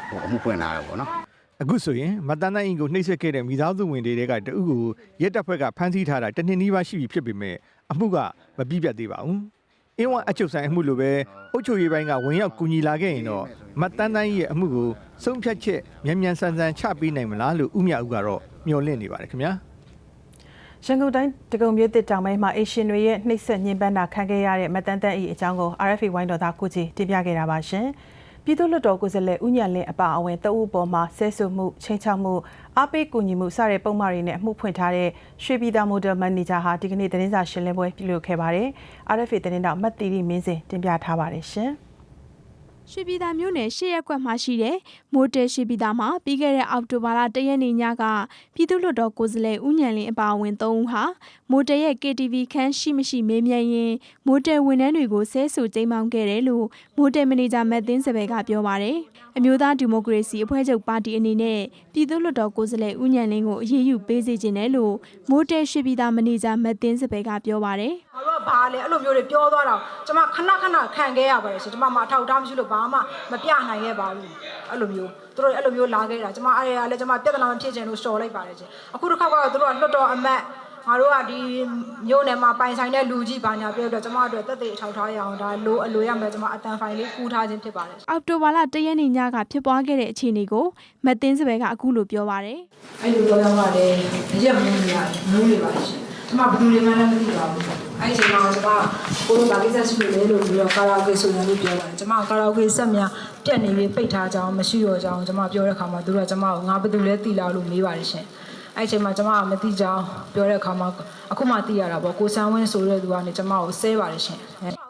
P: ဟိုအမှုဖွင့်လာတယ်ပေါ့နော်
N: အခုဆိုရင်မတန်တန်အင်ကိုနှိပ်စက်ခဲ့တဲ့မိသားစုဝင်တွေကတအုပ်ကိုရက်တပ်ဖွဲ့ကဖမ်းဆီးထားတာတစ်နှစ်နီးပါးရှိပြီဖြစ်ပေမဲ့အမှုကမပြီးပြတ်သေးပါဘူး။အင်းဝအချုပ်ဆိုင်အမှုလိုပဲအုပ်ချုပ်ရေးပိုင်းကဝင်ရောက်ကူညီလာခဲ့ရင်တော့မတန်တန်ရဲ့အမှုကိုဆုံးဖြတ်ချက်မြန်မြန်ဆန်ဆန်ချပေးနိုင်မလားလို့ဥမြဦးကတော့မျှော်လင့်နေပါတယ်ခင်ဗျာ။
B: ရန်ကုန်တိုင်းတကုံမြို့တစ်တောင်ပိုင်းမှာအေရှင်တွေရဲ့နှိပ်စက်ညှဉ်းပန်းတာခံခဲ့ရတဲ့မတန်တန်အီအကြောင်းကို RFA ဝိုင်းတော်သားကိုကြီးတင်ပြခဲ့တာပါရှင်။ ပြည်သူ့လွှတ်တော်ကိုယ်စားလှယ်ဦးညံလင်းအပါအဝင်တအုပ်ပေါ်မှာဆဲဆူမှုချင်းချောက်မှုအားပေးကူညီမှုစတဲ့ပုံမှန်တွေနဲ့အမှုဖွင့်ထားတဲ့ရွှေပြည်သာမိုဒယ်မန်နေဂျာဟာဒီကနေ့သတင်းစာရှင်းလင်းပွဲပြုလုပ်ခဲ့ပါတယ်။ RFA သတင်းတောက်မတ်တီရီမင်းစင်တင်ပြထားပါတယ်ရှင်။
Q: ရွှေပြည်သာမြို့နယ်ရှေ့ရက်ကွက်မှာရှိတဲ့မိုတယ်ရွှေပြည်သာမှာပြီးခဲ့တဲ့အောက်တိုဘာလတရက်နေ့ညကပြည်သူ့လွှတ်တော်ကိုယ်စားလှယ်ဦးညံလင်းအပါအဝင်၃ဦးဟာမိုတယ်ရဲ့ KTV ခန်းရှိမရှိမေးမြန်းရင်းမိုတယ်ဝန်ထမ်းတွေကိုဆဲဆူကြိမ်းမောင်းခဲ့တယ်လို့မိုတယ်မန်နေဂျာမတ်သင်းစပယ်ကပြောပါတယ်။အမျိုးသားဒီမိုကရေစီအဖွဲ့ချုပ်ပါတီအနေနဲ့ပြည်သူ့လွှတ်တော်ကိုယ်စားလှယ်ဦးညံလင်းကိုအရေးယူပေးစေချင်တယ်လို့မိုတယ်ရွှေပြည်သာမန်နေဂျာမတ်သင်းစပယ်ကပြောပါတယ်။
R: ငါတို့က ဘာလဲအဲ့လိုမျိုးတွေပြောသွားတာကျွန်မခဏခဏခံခဲ့ရပါတယ်ရှင်ကျွန်မမအထောက်အထားမရှိလို့ဘာမှမပြနိုင်ခဲ့ပါဘူးအဲ့လိုမျိုးသူတို့အဲ့လိုမျိုးလာခဲ့တာကျွန်မအဲ့ရလည်းကျွန်မပြဿနာမဖြစ်ချင်လို့ရှော်လိုက်ပါတယ်ရှင်အခုတစ်ခါကတော့သူတို့ကလွတ်တော်အမတ်ငါတို့ကဒီမျိုးနယ်မှာပိုင်ဆိုင်တဲ့လူကြီးဘာညာပြောတော့ကျွန်မတို့တက်သေးအထောက်ထားရအောင်ဒါလိုအလိုရမယ်ကျွန်မအတန်ဖိုင်လေးကူးထားခြင်းဖြစ်ပါတယ်
Q: အောက်တိုဘာလတရက်နေ့ညကဖြစ်ပွားခဲ့တဲ့အခြေအနေကိုမတ်တင်းစပယ်ကအခုလိုပြောပါရယ်
R: အဲ့လိုတော့ကလည်းရက်မင်းနေရမူးနေပါရှင် ကျွန်မဘယ်သူတွေမှလည်းမသိပါဘူးအဲ့ဒီချိန်မှာကျွန်မကိုလိုဘာကိစ္စရှိလို့လဲလို့ပြီးတော့ကာရာအိုကေဆိုရင်လို့ပြောပါတယ်ကျွန်မကာရာအိုကေဆက်များပြက်နေပြီးပိတ်ထားကြအောင်မရှိတော့ကြအောင်ကျွန်မပြောတဲ့ခါမှာသူတို့ကကျွန်မကိုငါဘယ်သူလဲသိလားလို့မေးပါတယ်ရှင်အဲ့ဒီချိန်မှာကျွန်မကမသိကြအောင်ပြောတဲ့အခါမှာအခုမှသိရတာပေါ့ကိုဆန်းဝင်းဆိုတဲ့သူကနေကျွန်မကိုဆဲပါတယ်ရှင်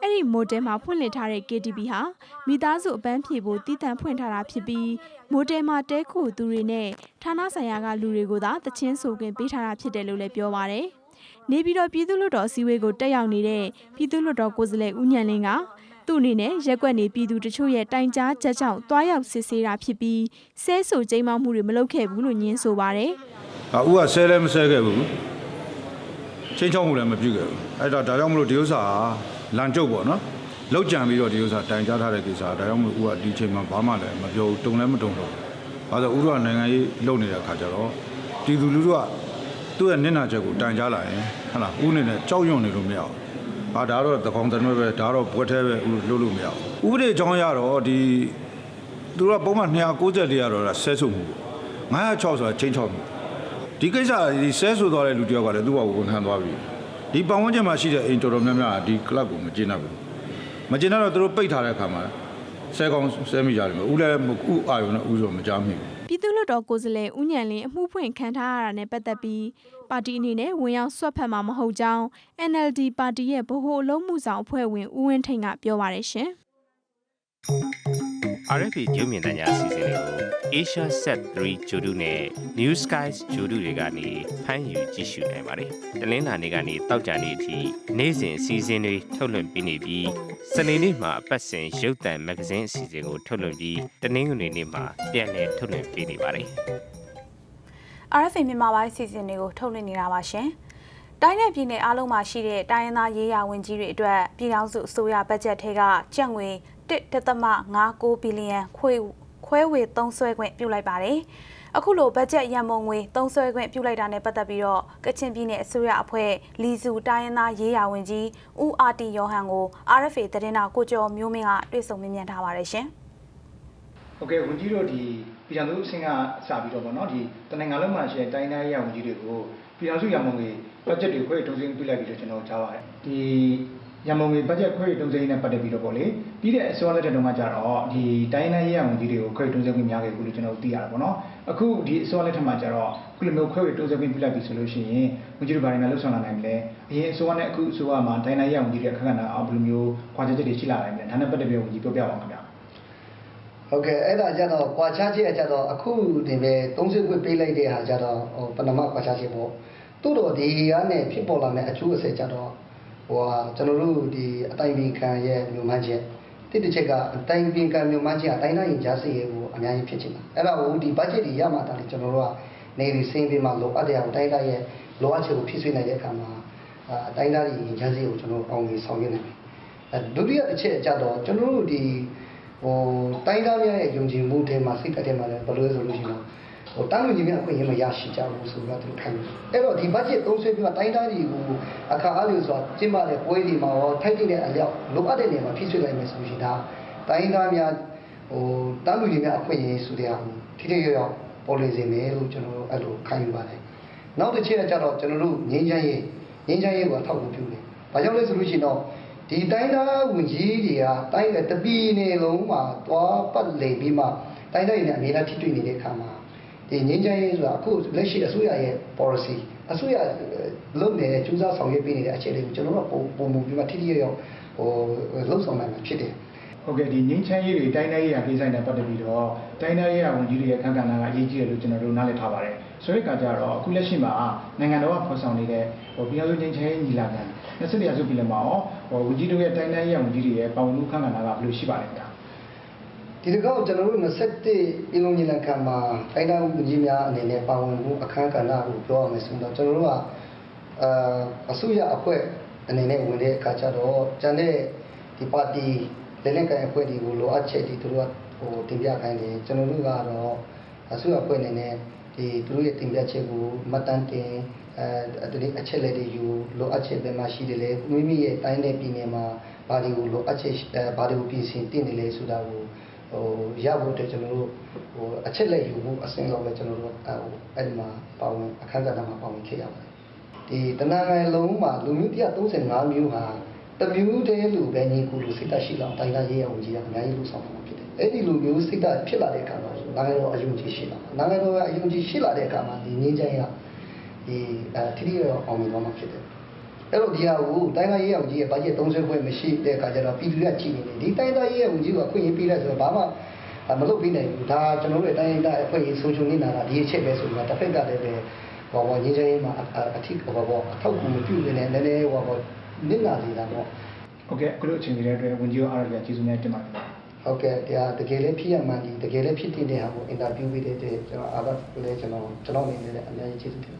Q: အဲ့ဒီမိုတယ်မှာဖွင့်လှစ်ထားတဲ့ KTV ဟာမိသားစုအပန်းဖြေဖို့တည်တံ့ဖွင့်ထားတာဖြစ်ပြီးမိုတယ်မှာတဲခိုသူတွေနဲ့ဌာနဆိုင်ရာကလူတွေကိုသာတချင်းဆိုခွင့်ပေးထားတာဖြစ်တယ်လို့လည်းပြောပါရယ် နေပြည်တော်ပြည်သူ့လွှတ်တော်အစည်းအဝေးကိုတက်ရောက်နေတဲ့ပြည်သူ့လွှတ်တော်ကိုယ်စားလှယ်ဦးညံလင်းကသူသူ့အနေနဲ့ရက်ကွက်နေပြည်သူတချို့ရဲ့တိုင်ကြားချက်ကြောင့်တွားရောက်စစ်ဆေးတာဖြစ်ပြီးဆဲဆိုကြိမ်းမောက်မှုတွေမလုပ်ခဲ့ဘူးလို့ညင်းဆိုပါတယ်။
S: အခုကဆဲလည်းမဆဲခဲ့ဘူး။ချင်းချောင်းမှုလည်းမပြုခဲ့ဘူး။အဲ့တော့ဒါကြောင့်မလို့ဒီဥစ္စာဟာလန်ကျုပ်ပေါ့နော်။လောက်ကြံပြီးတော့ဒီဥစ္စာတိုင်ကြားထားတဲ့ကိစ္စဒါကြောင့်မလို့ဦးကဒီချိန်မှာဘာမှလည်းမပြောဘူးတုံလည်းမတုံတော့ဘူး။ဘာလို့ဦးကနိုင်ငံရေးလုပ်နေတဲ့အခါကျတော့ပြည်သူလူထုက သူ့ရဲ့နင့်နာချက်ကိုတိုင်ကြားလာရင်ဟဟလားဦးနေနဲ့ကြောက်ရွံ့နေလို့မရဘူး။ဟာဒါတော့သကောင်တနွဲပဲဒါတော့ဘွက်သေးပဲဦးလုပ်လို့မရဘူး။ဥပဒေအကြောင်းရတော့ဒီသူကပုံမှန်294ရတော့ဆဲဆိုမှုပေါ့906ဆိုတာချင်းချောက်မှုဒီကိစ္စဒီဆဲဆိုသွားတဲ့လူတယောက်ကလည်းသူ့ဘာကိုဝန်ခံသွားပြီဒီပတ်ဝန်းကျင်မှာရှိတဲ့အိမ်တော်တော်များများကဒီကလပ်ကိုမကျင်းတတ်ဘူးမကျင်းတတ်တော့သူတို့ပိတ်ထားတဲ့အခါမှာဆဲကောင်းဆဲမိကြတယ်မဦးလည်းဥအာရုံနဲ့ဥဆိုမကြားမိဘူး
Q: ပြည်သူ့ လွှတ်တော်ကိုယ်စားလှယ်ဦးညံလင်းအမှုဖွင့်ခံထားရတာနဲ့ပတ်သက်ပြီးပါတီအနေနဲ့ဝင်ရောက်ဆွတ်ဖက်မှာမဟုတ်ကြောင်း NLD ပါတီရဲ့ဗဟိုအလုံးမှုဆောင်အဖွဲ့ဝင်ဦးဝင်းထိန်ကပြောပါတယ်ရှင်
T: RFA ကျုံမြင့်တညာအစီအစဉ်လေးကို Asia Set 3ဂျိုဒူနဲ့ New Skies ဂျိုဒူတွေကနေဖမ်းယူကြည့်ရှုနိုင်ပါတယ်။တလင်းလာနေကနေတောက်ကြနေအထိနေ့စဉ်အစီအစဉ်တွေထုတ်လွှင့်ပေးနေပြီးစနေနေ့မှာအပတ်စဉ်ရုပ်သံမဂ္ဂဇင်းအစီအစဉ်ကိုထုတ်လွှင့်ပြီးတနင်္ဂနွေနေ့မှာပြန်လည်ထုတ်လွှင့်ပေးနေပါတယ်။
A: RFA မြန်မာပိုင်းစီစဉ်တွေကိုထုတ်လွှင့်နေတာပါရှင်။တိုင်းနယ်ပြည်နယ်အားလုံးမှာရှိတဲ့တိုင်းရင်းသားရေးရာဝန်ကြီးတွေအတွက်ပြည်ထောင်စုအစိုးရဘတ်ဂျက်ထဲကကျပ်ငွေ 1.59ဘီလီယံခွဲခွဲဝေသုံးစွဲခွင့်ပြုလိုက်ပါတယ်။အခုလိုဘတ်ဂျက်ရန်ပုံငွေသုံးစွဲခွင့်ပြုလိုက်တာနဲ့ပတ်သက်ပြီးတော့ကချင်ပြည်နယ်အစိုးရအဖွဲ့လီစုတိုင်းရင်းသားရေးရာဝန်ကြီးဦးအာတီယောဟန်ကို RFA သတင်းတော်ကိုကျော်မျိုးမင်းကတွေ့ဆုံမြင်မြန်ထားပါတယ်ရှင်။
U: ဟုတ်ကဲ့ဝန်ကြီးတို့ဒီပြည်ထောင်စုအဆင့်ကစပြီးတော့ဗောနော်ဒီတနင်္ဂနွေလုံးမှာရှိတဲ့တိုင်းတိုင်းရဝန်ကြီးတွေကိုပြည်ထောင်စုရန်ပုံငွေဘတ်ဂျက်တွေခွဲတုံးစင်းပြလိုက်ပြီးတော့ကျွန်တော်ကြားပါတယ်ဒီ ရန်ပုံငွေဘတ်ဂျက်ခွဲတုံးစင်းနဲ့ပတ်သက်ပြီးတော့ဗောလေပြီးတဲ့အစိုးရလက်ထက်တုန်းကကြတော့ဒီတိုင်းတိုင်းရဝန်ကြီးတွေကိုခွဲတုံးစင်းခွင့်များခဲ့ဘူးလို့ကျွန်တော်သိရတာဗောနော်အခုဒီအစိုးရလက်ထက်မှာကြတော့ခုလိုမျိုးခွဲတုံးစင်းခွင့်ပြလိုက်ပြီဆိုလို့ရှိရင်ဝန်ကြီးတို့ဘာတွေများလှုပ်ဆောင်လာနိုင်မလဲအရင်အစိုးရနဲ့အခုအစိုးရမှာတိုင်းတိုင်းရဝန်ကြီးတွေအခက်အခဲအဘယ်လိုမျိုးခွာချက်ချက်တွေရှိလာနိုင်မလဲဒါနဲ့ပတ်သက်ပြီးဝန်ကြီးပြောပြပါဦးခင်ဗျာ
D: ဟုတ်ကဲ့အဲ့ဒါကြတော့ကွာခြားချက်အကြတော့အခုတင်ပဲ30ခွင့်ပေးလိုက်တဲ့ဟာကြတော့ဟိုပဏမကွာခြားချက်ပေါ့သို့တော့ဒီကနေဖြစ်ပေါ်လာတဲ့အကျိုးအဆက်ကြတော့ ဟိုဟာကျွန်တော်တို့ဒီအတိုင်းပင်ခံရဲ့မြို့မှန်းချက်တစ်တစ်ချက်ကအတိုင်းပင်ခံမြို့မှန်းချက်အတိုင်းတိုင်းကြားစီရဲ့ကိုအများကြီးဖြစ်ချင်တာအဲ့ဒါကိုဒီဘတ်ဂျက်တွေရမှတာလေကျွန်တော်တို့ကနေဒီစင်းပေးမှလိုအပ်တဲ့အတိုင်းတိုင်းရဲ့လိုအပ်ချက်ကိုဖြစ်ဆွေးနိုင်တဲ့အခါမှာအတိုင်းတိုင်းကြားစီကိုကျွန်တော်အောင်မြင်ဆောင်ရွက်နိုင်တယ်အဲဒုတိယတစ်ချက်အကြတော့ကျွန်တော်တို့ဒီဟိုတိုင်းသားများရဲ့ယုံကြည်မှုထဲမှာစိတ်ကထဲမှာလည်းဘယ်လိုလဲဆိုလို့ရှိရင် ဟိုတန်းလူကြီးများအခွင့်အရေးမရရှိကြဘူးဆိုတော့သူခိုင်းတယ်အဲ့တော့ဒီဘတ်ဂျက်သုံးဆွဲပြီးတော့တိုင်းသားတွေကိုအခါအားလျော်စွာကျင်းပတဲ့ပွဲတွေမှာရောထိုက်တဲ့အလျောက်လိုအပ်တဲ့နေရာမှာဖြစ်ဆွလိုက်မယ်ဆိုလို့ရှိရင်ဒါတိုင်းသားများဟိုတန်းလူကြီးများအခွင့်အရေးဆိုတဲ့ဟာကိုထိထိရောက်ရောက်ပေါ်လွင်စေမယ်လို့ကျွန်တော်တို့အဲ့လိုခိုင်းယူပါတယ်နောက်တစ်ချက်ကကြတော့ကျွန်တော်တို့ငင်းချမ်းရေးငင်းချမ်းရေးကိုအထောက်အကူပြုတယ်ဘာကြောင့်လဲဆိုလို့ရှိရင်တော့ဒီတိုင်းသားဝင်ကြီးတွေကတိုင်းတဲ့တပီနေလုံးမှာသွားပတ်လိမ်ပြီးမှတိုင်းတိုင်းနဲ့အများအားထိတွေ့နေတဲ့အခါမှာ ဒီငင်းချမ်းရေးဆိုတာအခုလက်ရှိအစိုးရရဲ့ policy အစိုးရလုပ်နေတဲ့ကျူးစာဆောင်ရွက်ပေးနေတဲ့အခြေအနေကိုကျွန်တော်တို့ပုံပုံမှုပြီးမှထိထိရောက်ရောက်ဟိုလှုပ်ဆောင်နိုင်မှာဖြစ်တယ်
U: ဟုတ်ကဲ့ဒီငင်းချမ်းရေးတွေတိုင်းတိုင်းရေးရာကိစ္စနဲ့ပတ်သက်ပြီးတော့တိုင်းတိုင်းရေးရာဝန်ကြီးတွေရဲ့အခမ်းကဏ္ဍကအရေးကြီးတယ်လို့ကျွန်တော်တို့နားလည်ထားပါတယ်ဆိုတဲ့အခါကျတော့အခုလက်ရှိမှာနိုင်ငံတော်ကဖော်ဆောင်နေတဲ့ဟိုပြည်ထောင်စုငင်းချမ်းရေးညီလာခံ20ရာစုပြည်လည်းမှာရောဟိုဝန်ကြီးတို့ရဲ့တိုင်းတိုင်းရေးရာဝန်ကြီးတွေရဲ့ပါဝင်မှုအခမ်းကဏ္ဍကဘယ်လိုရှိပါလဲခင်ဗျာ
D: ဒီတစ်ခေါက်ကျွန်တော်တို့21ပြည်လုံးညီလာခံမှာတိုင်းတိုင်းဝန်ကြီးများအနေနဲ့ပါဝင်မှုအခမ်းကဏ္ဍကိုပြောရမယ်ဆိုတော့ကျွန်တော်တို့ကအာအစိုးရအဖွဲ့အနေနဲ့ဝင်တဲ့အခါကျတော့ကျန်တဲ့ဒီပါတီလက်လက်ကန်အဖွဲ့တွေကိုလိုအပ်ချက်တွေသူတို့ကဟိုတင်ပြခိုင်းတယ်ကျွန်တော်တို့ကတော့အစိုးရအဖွဲ့အနေနဲ့ဒီသူတို့ရဲ့တင်ပြချက်ကိုမှတ်တမ်းတင်အဲဒီအချက်လက်တွေယူလိုအပ်ချက်ပဲမှရှိတယ်လေမိမိရဲ့တိုင်းနဲ့ပြည်နယ်မှာဘာတွေကိုလိုအပ်ချက်ဘာတွေကိုပြင်ဆင်တင်တယ်လဲဆိုတာကို ဟိုရဖို့အတွက်ကျွန်တော်တို့ဟိုအချက်လက်ယူဖို့အစင်းလောက်ပဲကျွန်တော်တို့ဟိုအဲ့ဒီမှာပါဝင်အခမ်းကဏ္ဍမှာပါဝင်ခဲ့ရပါတယ်ဒီတနင်္ဂနွေလုံးမှာလူမျိုး135မျိုးဟာတမျိုးတည်းလူပဲညီကူလူစိတ်ဓာတ်ရှိလောက်တိုင်းသားရေးရအောင်ကြီးကအများကြီးလူဆောင်မှာဖြစ်တယ်အဲ့ဒီလူမျိုးစိတ်ဓာတ်ဖြစ်လာတဲ့အခါမှာနိုင်ငံတော်အယုံကြည်ရှိလာနိုင်ငံတော်ကအယုံကြည်ရှိလာတဲ့အခါမှာဒီငင်းချမ်းရဒီအဲထိထိရောက်အောင်မြင်သွားမှာဖြစ်တယ် အဲ့တော့ဒီဟာကိုတိုင်းသားရေးအောင်ကြီးရဲ့ဘတ်ဂျက်30ခွဲမရှိတဲ့အခါကျတော့ပြည်သူကကြည့်နေတယ်ဒီတိုင်းသားရေးအောင်ကြီးကခွင့်ရပေးလိုက်ဆိုတော့ဘာမှမလုပ်ပေးနိုင်ဘူးဒါကျွန်တော်တို့တိုင်းသားအဖွဲ့ရေးဆုံးချုံနေတာဒီအချက်ပဲဆိုတော့တစ်ဖက်ကလည်းပဲဟောဟောငင်းချမ်းရေးမှာအထစ်ဟောဟောအထောက်အကူမပြုနေနဲ့နည်းနည်းဟောဟောနစ်နာနေတာပေါ့
U: ဟုတ်ကဲ့အခုလိုအချိန်ကြီးတဲ့အတွက်ဝန်ကြီးတို့အားရကျေးဇူးများတင်ပါတယ်
D: ဟုတ်ကဲ့တရားတကယ်လည်းဖြစ်ရမှန်ဒီတကယ်လည်းဖြစ်တဲ့ဟာကိုအင်တာဗျူးပေးတဲ့အတွက်ကျွန်တော်အားလုံးလည်းကျွန်တော်ကျွန်တော်အနေနဲ့လည်းအများကြီးကျေးဇူးတင်ပါတယ်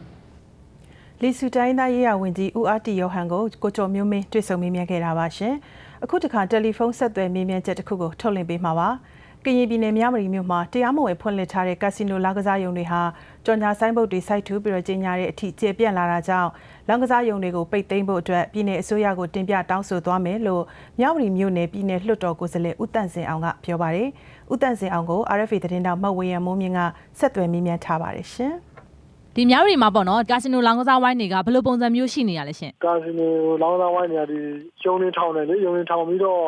B: လီဆူတိုင်းသားရေးရဝင်ကြီးဦးအားတီယောဟန်ကိုကိုကျော်မျိုးမင်းတွေ့ဆုံမေးမြန်းခဲ့တာပါရှင်။အခုတခါတယ်လီဖုန်းဆက်သွယ်မေးမြန်းချက်တစ်ခုကိုထုတ်လွှင့်ပေးမှာပါ။ကရင်ပြည်နယ်မြမရီမြို့မှာတရားမဝင်ဖွင့်လှစ်ထားတဲ့ကက်စီနိုလောင်းကစားရုံတွေဟာကြော်ညာဆိုင်ဘုတ်တွေစိုက်ထူပြီးတော့ကြီးညာတဲ့အထိကျေပြန့်လာတာကြောင့်လောင်းကစားရုံတွေကိုပိတ်သိမ်းဖို့အတွက်ပြည်내အစိုးရကိုတင်ပြတောင်းဆိုသွားမယ်လို့မြမရီမြို့နယ်ပြည်내လွှတ်တော်ကိုယ်စားလှယ်ဦးတန့်စင်အောင်ကပြောပါတယ်။ဦးတန့်စင်အောင်ကို RFA သတင်းတောက်မှတ်ဝေရမိုးမြင့်ကဆက်သွယ်မေးမြန်းထားပါတယ်ရှင်။
V: ဒီများရီမှာပေါ့နော်ကာစီနိုလောင်းကစားဝိုင်းတွေကဘယ်လိုပုံစံမျိုးရှိနေရလဲရှင်
J: ကာစီနိုလောင်းသားဝိုင်းနေရာဒီရုံနေထောင်တယ်လေရုံနေထောင်ပြီးတော့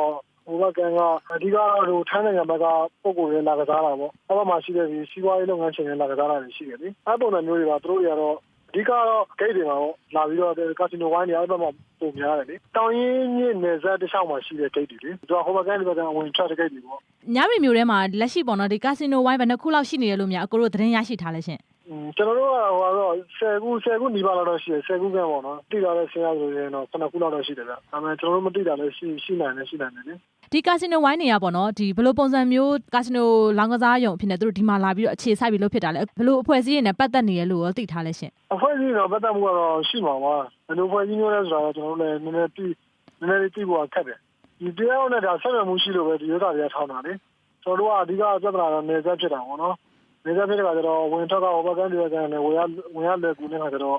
J: ဟိုဘက်ကန်ကအဓိကဟိုထိုင်းနိုင်ငံဘက်ကပုံကိုယ်တွေလာကစားတာပေါ့အဲ့ဘက်မှာရှိတဲ့ဒီစီးပွားရေးလုပ်ငန်းရှင်တွေလာကစားတာတွေရှိတယ်လေအဲ့ပုံစံမျိုးတွေကသူတို့တွေကတော့အဓိကတော့ဂိတ်တွေမှာပေါ့လာပြီးတော့ကာစီနိုဝိုင်းတွေအဲ့ဘက်မှာပုံများတယ်လေတောင်ရင်းမြစ်နယ်စပ်တစ်လျှောက်မှာရှိတဲ့ဂိတ်တွေလေသူကဟိုဘက်ကန်ဒီဘက်ကန်ဝင်ချတဲ့ဂိတ်တွေပေါ့
V: ညရီမျိုးထဲမှာလက်ရှိပေါ့နော်ဒီကာစီနိုဝိုင်းဘယ်နှခုလောက်ရှိနေရလို့များအကိုတို့သတင်းရရှိထားလဲရှင်
J: ကျွန်တော်တို့ကဟိုတော့10ခု10ခုနီးပါးလောက်တော့ရှိတယ်10ခုကပေါ့နော်တိတာလည်းဆင်းရဆိုရင်တော့9ခုလောက်တော့ရှိတယ်ဗျဒါပေမဲ့ကျွန်တော်တို့မတိတာလည်းရှိရှိနိုင်တယ်ရှိနိုင်တယ်လေ
V: ဒီကာစီနိုဝိုင်းတွေကပေါ့နော်ဒီဘယ်လိုပုံစံမျိုးကာစီနိုလောင်းကစားရုံအဖြစ်နဲ့သူတို့ဒီမှာလာပြီးတော့အခြေစိုက်ပြီးလုပ်ဖြစ်တာလဲဘယ်လိုအဖွဲ့အစည်းတွေနဲ့ပတ်သက်နေရလို့ရောသိထားလဲရှင်
J: အဖွဲ့အစည်းတော့ပတ်သက်မှုကတော့ရှိမှာပါဘယ်လိုအဖွဲ့အစည်းမျိုးလဲဆိုတော့ကျွန်တော်တို့လည်းနည်းနည်းပြီးနည်းနည်းလေးသိဖို့ခက်တယ်ဒီတရားနဲ့ဒါဆက်ရမှုရှိလို့ပဲဒီဥစ္စာတွေကထောင်းတာလေကျွန်တော်တို့ကအဓိကပြဿနာတော့နေဆက်ဖြစ်တာပေါ့နော် နေဆက်ဖြစ်တဲ့ခါကျတော့ဝင်ထွက်ကဟိုဘက်ကန်ဒီဘက်ကန်နဲ့ဝင်ရဝင်ရလွယ်ကူနေတဲ့ခါကျတော့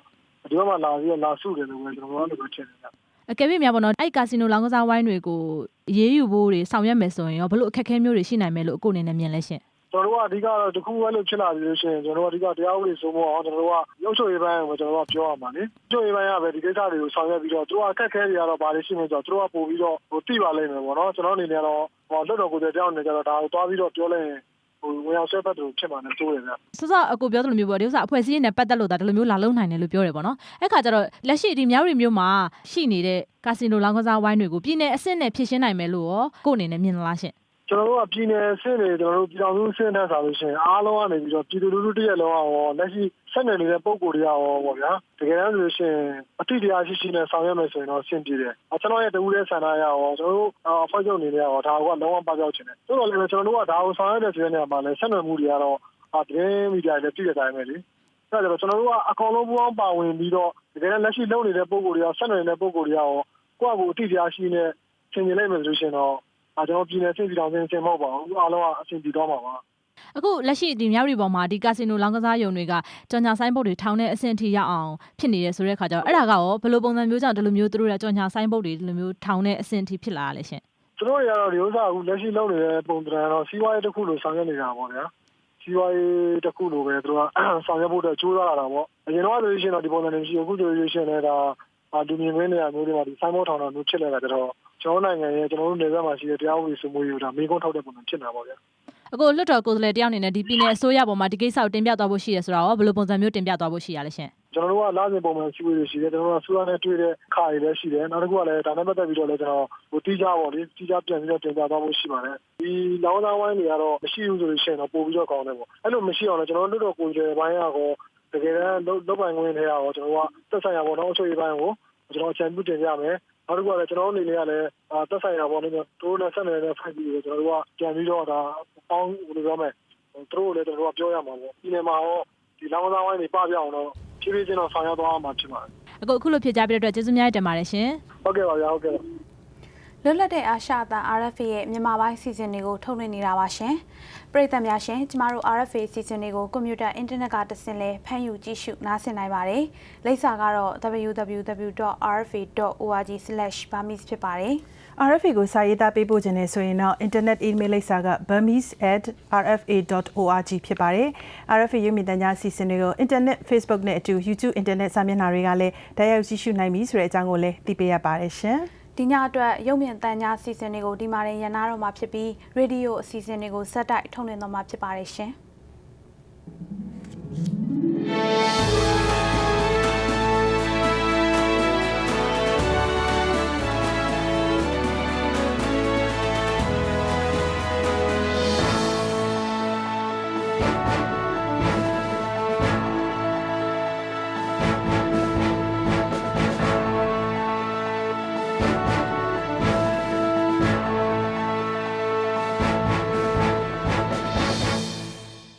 J: ဒီဘက်မှာလာပြီးလာစုတယ်လို့ပဲကျွန်တော်တို့ကလည်းထင်တယ်ဗျ
V: အကယ်၍များပေါ့နော်အဲ့ကာစီနိုလောင်းကစားဝိုင်းတွေကိုအရေးယူဖို့တွေဆောင်ရွက်မယ်ဆိုရင်ရောဘယ်လိုအခက်အခဲမျိုးတွေရှိနိုင်မယ်လို့အကိုအနေနဲ့မြင်လဲရှင်
J: ကျွန်တော်တို့ကအဓိကတော့တခုပဲလို့ဖြစ်လာပြီလို့ရှိရင်ကျွန်တော်တို့အဓိကတရားဥပဒေစိုးမိုးအောင်ကျွန်တော်တို့ကရုပ်ချုပ်ရေးပိုင်းကိုကျွန်တော်တို့ကပြောရမှာလေရုပ်ချုပ်ရေးပိုင်းကပဲဒီကိစ္စတွေကိုဆောင်ရွက်ပြီးတော့သူတို့အခက်ခဲတွေကတော့ဘာတွေရှိနေကြတော့သူတို့ကပို့ပြီးတော့ဟိုတိပါလိမ့်မယ်ပေါ့နော်ကျွန်တော်အနေနဲ့ကတော့ဟိုလွတ်တော်ကိုယ်တိုင်တောင်းနေကြတော့ဒါကိုတွားပြီးတော့ပြောလိုက်ရင် ဟိုဝင်အောင်ဆွဲဖက်သူဖြစ်မှာနဲ့စိုးရဗျ
V: စောစောအကိုပြောသလိုမျိုးပေါ့ဒီဥစ္စာအဖွဲ့အစည်းနဲ့ပတ်သက်လို့ဒါဒီလိုမျိုးလာလုံနိုင်တယ်လို့ပြောတယ်ပေါ့နော်အဲ့ခါကျတော့လက်ရှိဒီမြောက်ရီမျိုးမှာရှိနေတဲ့ကာစီနိုလောင်းကစားဝိုင်းတွေကိုပြည်내အဆင့်နဲ့ဖြည့်ရှင်းနိုင်မယ်လို့ရောကိုယ့်အနေနဲ့မြင်လားရှင်
J: ကျွန်တော်တို့ကပြည်နယ်ဆင့်တွေကျွန်တော်တို့ပြည်တော်စုဆင့်တဲ့ဆိုလို့ရှိရင်အားလုံးကနေပြီးတော့ပြည်သူလူထုတရက်လုံးအောင်လက်ရှိဆက်နေနေတဲ့ပုံကိုယ်တွေရောပေါ့ဗျာတကယ်တမ်းဆိုလို့ရှိရင်အတိတရားရှိရှိနဲ့ဆောင်ရွက်မယ်ဆိုရင်တော့ဆင်ပြေတယ်အကျွန်တော်ရဲ့တဝူတဲ့ဆန္ဒရရောကျွန်တော်တို့အဖွဲ့ချုပ်အနေနဲ့ရောဒါကလုံးဝပပြောက်ချင်တယ်တိုးတော်လည်းကျွန်တော်တို့ကဒါကိုဆောင်ရွက်တဲ့ဆိုတဲ့နေရာမှာလည်းဆက်နွယ်မှုတွေကတော့အတင်းမီဒီယာလည်းပြည့်တဲ့အတိုင်းပဲလေအဲ့ဒါကျွန်တော်တို့ကအကောင်လုံးပူအောင်ပါဝင်ပြီးတော့တကယ်လက်ရှိလုပ်နေတဲ့ပုံကိုယ်တွေရောဆက်နွယ်နေတဲ့ပုံကိုယ်တွေရောကိုယ့်အကူအတိတရားရှိနေဆင်ကျင်လိုက်မယ်ဆိုလို့ရှိရင်တော့အဲ ကျွန်တော်ပြည်နယ်စစ်ပြည်တော်စင်စင်မဟုတ်ပါဘူးအားလုံးကအဆင်ပြေတော့မှာပါ
V: အခုလက်ရှိဒီမြောက်ရီပေါ်မှာဒီကာစီနိုလောင်းကစားရုံတွေကကြော်ညာဆိုင်ဘုတ်တွေထောင်တဲ့အဆင့်ထိရောက်အောင်ဖြစ်နေတယ်ဆိုတဲ့ခါကျတော့အဲ့ဒါကရောဘယ်လိုပုံစံမျိုးကြောင့်ဒီလိုမျိုးသူတို့ကကြော်ညာဆိုင်ဘုတ်တွေဒီလိုမျိုးထောင်တဲ့အဆင့်ထိဖြစ်လာရလဲရှင်
J: သူတို့တွေကတော့ဒီဥစ္စာအခုလက်ရှိလုပ်နေတဲ့ပုံသဏ္ဍာန်တော့စီးပွားရေးတစ်ခုလိုဆောင်ရွက်နေတာပေါ့ဗျာစီးပွားရေးတစ်ခုလိုပဲသူတို့ကဆောင်ရွက်ဖို့အတွက်ကြိုးစားလာတာပေါ့အရင်တော့ဆိုလို့ရှိရင်တော့ဒီပုံစံတွေရှိအခုဆိုလို့ရှိရင်လည်းဒါ လူမြင်ကွင်းနေရာမျိုးတွေမှာဒီဆိုင်ဘုတ်ထောင်တာမျိုးဖြစ်လာတာကြတော့ကျွန်တော်နိုင်ငံရဲ့ကျွန်တော်တို့နေဘက်မှာရှိတဲ့တရားဥပဒေစိုးမိုးရေးကိုဒါမေးခွန်းထုတ်တဲ့ပုံစံဖြစ်နေတာပေါ့ဗျာ
V: အခုလွတ်တော်ကိုယ်စားလှယ်တယောက်အနေနဲ့ဒီပြည်내အစိုးရပေါ်မှာဒီကိစ္စကိုတင်ပြသွားဖို့ရှိရဆိုတော့ရောဘယ်လိုပုံစံမျိုးတင်ပြသွားဖို့ရှိရလဲရှင်
J: ကျွန်တော်တို့ကလာစဉ်ပုံမှန်ရှိဝေးတွေရှိတယ်ကျွန်တော်တို့ကဆူရနဲ့တွေ့တဲ့ခါတွေလည်းရှိတယ်နောက်တစ်ခုကလည်းဒါနဲ့ပတ်သက်ပြီးတော့လည်းကျွန်တော်ဟိုတီးကြပါလေတီးကြပြန်ပြီးတော့တင်ပြသွားဖို့ရှိပါတယ်ဒီလောင်းသားဝိုင်းတွေကတော့မရှိဘူးဆိုလို့ရှိရင်တော့ပို့ပြီးတော့ကောင်းတယ်ပေါ့အဲ့လိုမရှိအောင်လည်းကျွန်တော်တို့တို့ကိုယ်တွေပိုင်းကတော့ တကယ်တမ်းလုပ်ပိုင်ခွင့်တွေရောကျွန်တော်ကသက်ဆိုင်ရာပေါ့နော်အချို့ရေးပိုင်းကိုကျွန်တော်အချမ်းပြုတင်ပြမယ်နောက်တစ်ခုကလည်းကျွန်တော်အနေနဲ့ကလည်းသက်ဆိုင်ရာပေါ့နော်တို့နဲ့ဆက်နေတဲ့ဖိုက်ပြီးကျွန်တော်တို့ကပြန်ပြီးတော့ဒါပေါင်းဘယ်လိုပြောမလဲတို့လည်းကျွန်တော်တို့ကပြောရမှာပေါ့ဒီနေ့မှာရောဒီလောင်းသားဝိုင်းတွေပပြအောင်တော့ဖြည်းဖြည်းချင်းတော့ဆောင်ရွက်သွားမှာဖြစ်ပါတယ်
V: အခုအခုလိုဖြစ်ကြပြတဲ့အတွက်ကျေးဇူးများတင်ပါတယ်ရှင်
J: ဟုတ်ကဲ့ပါဗျာဟုတ်ကဲ့ပါ
A: လွတ်လပ်တဲ့အာရှအသံ RFA ရဲ့မြန်မာပိုင်းစီစဉ်တွေကိုထုတ်လွှင့်နေတာပါရှင်။ပရိသတ်များရှင်ကျမတို့ RFA စီစဉ်တွေကိုကွန်ပျူတာအင်တာနက်ကတဆင့်လဲဖမ်းယူကြည့်ရှုနားဆင်နိုင်ပါတယ်။လိပ်စာကတော့ www.rfa.org/burmese ဖြစ်ပါတယ်။
B: RFA ကိုစာရေးသားပေးပို့ခြင်းနဲ့ဆိုရင်တော့ internet email လိပ်စာက burmese@rfa.org ဖြစ်ပါတယ်။ RFA ရုပ်မြင်သံကြားအစီအစဉ်တွေကို internet Facebook နဲ့အတူ YouTube internet စာမျက်နှာတွေကလည်းတိုက်ရိုက်ကြည့်ရှုနိုင်ပြီဆိုတဲ့အကြောင်းကိုလည်းသိပေးရပါတယ်ရှင်။
A: ဒီညအတွက်ရုပ်မြင်သံကြားစီစဉ်တွေကိုဒီမှာရင်ရနာတော့မှာဖြစ်ပြီးရေဒီယိုအစီအစဉ်တွေကိုစက်တိုက်ထုတ်လွှင့်တော့မှာဖြစ်ပါတယ်ရှင်။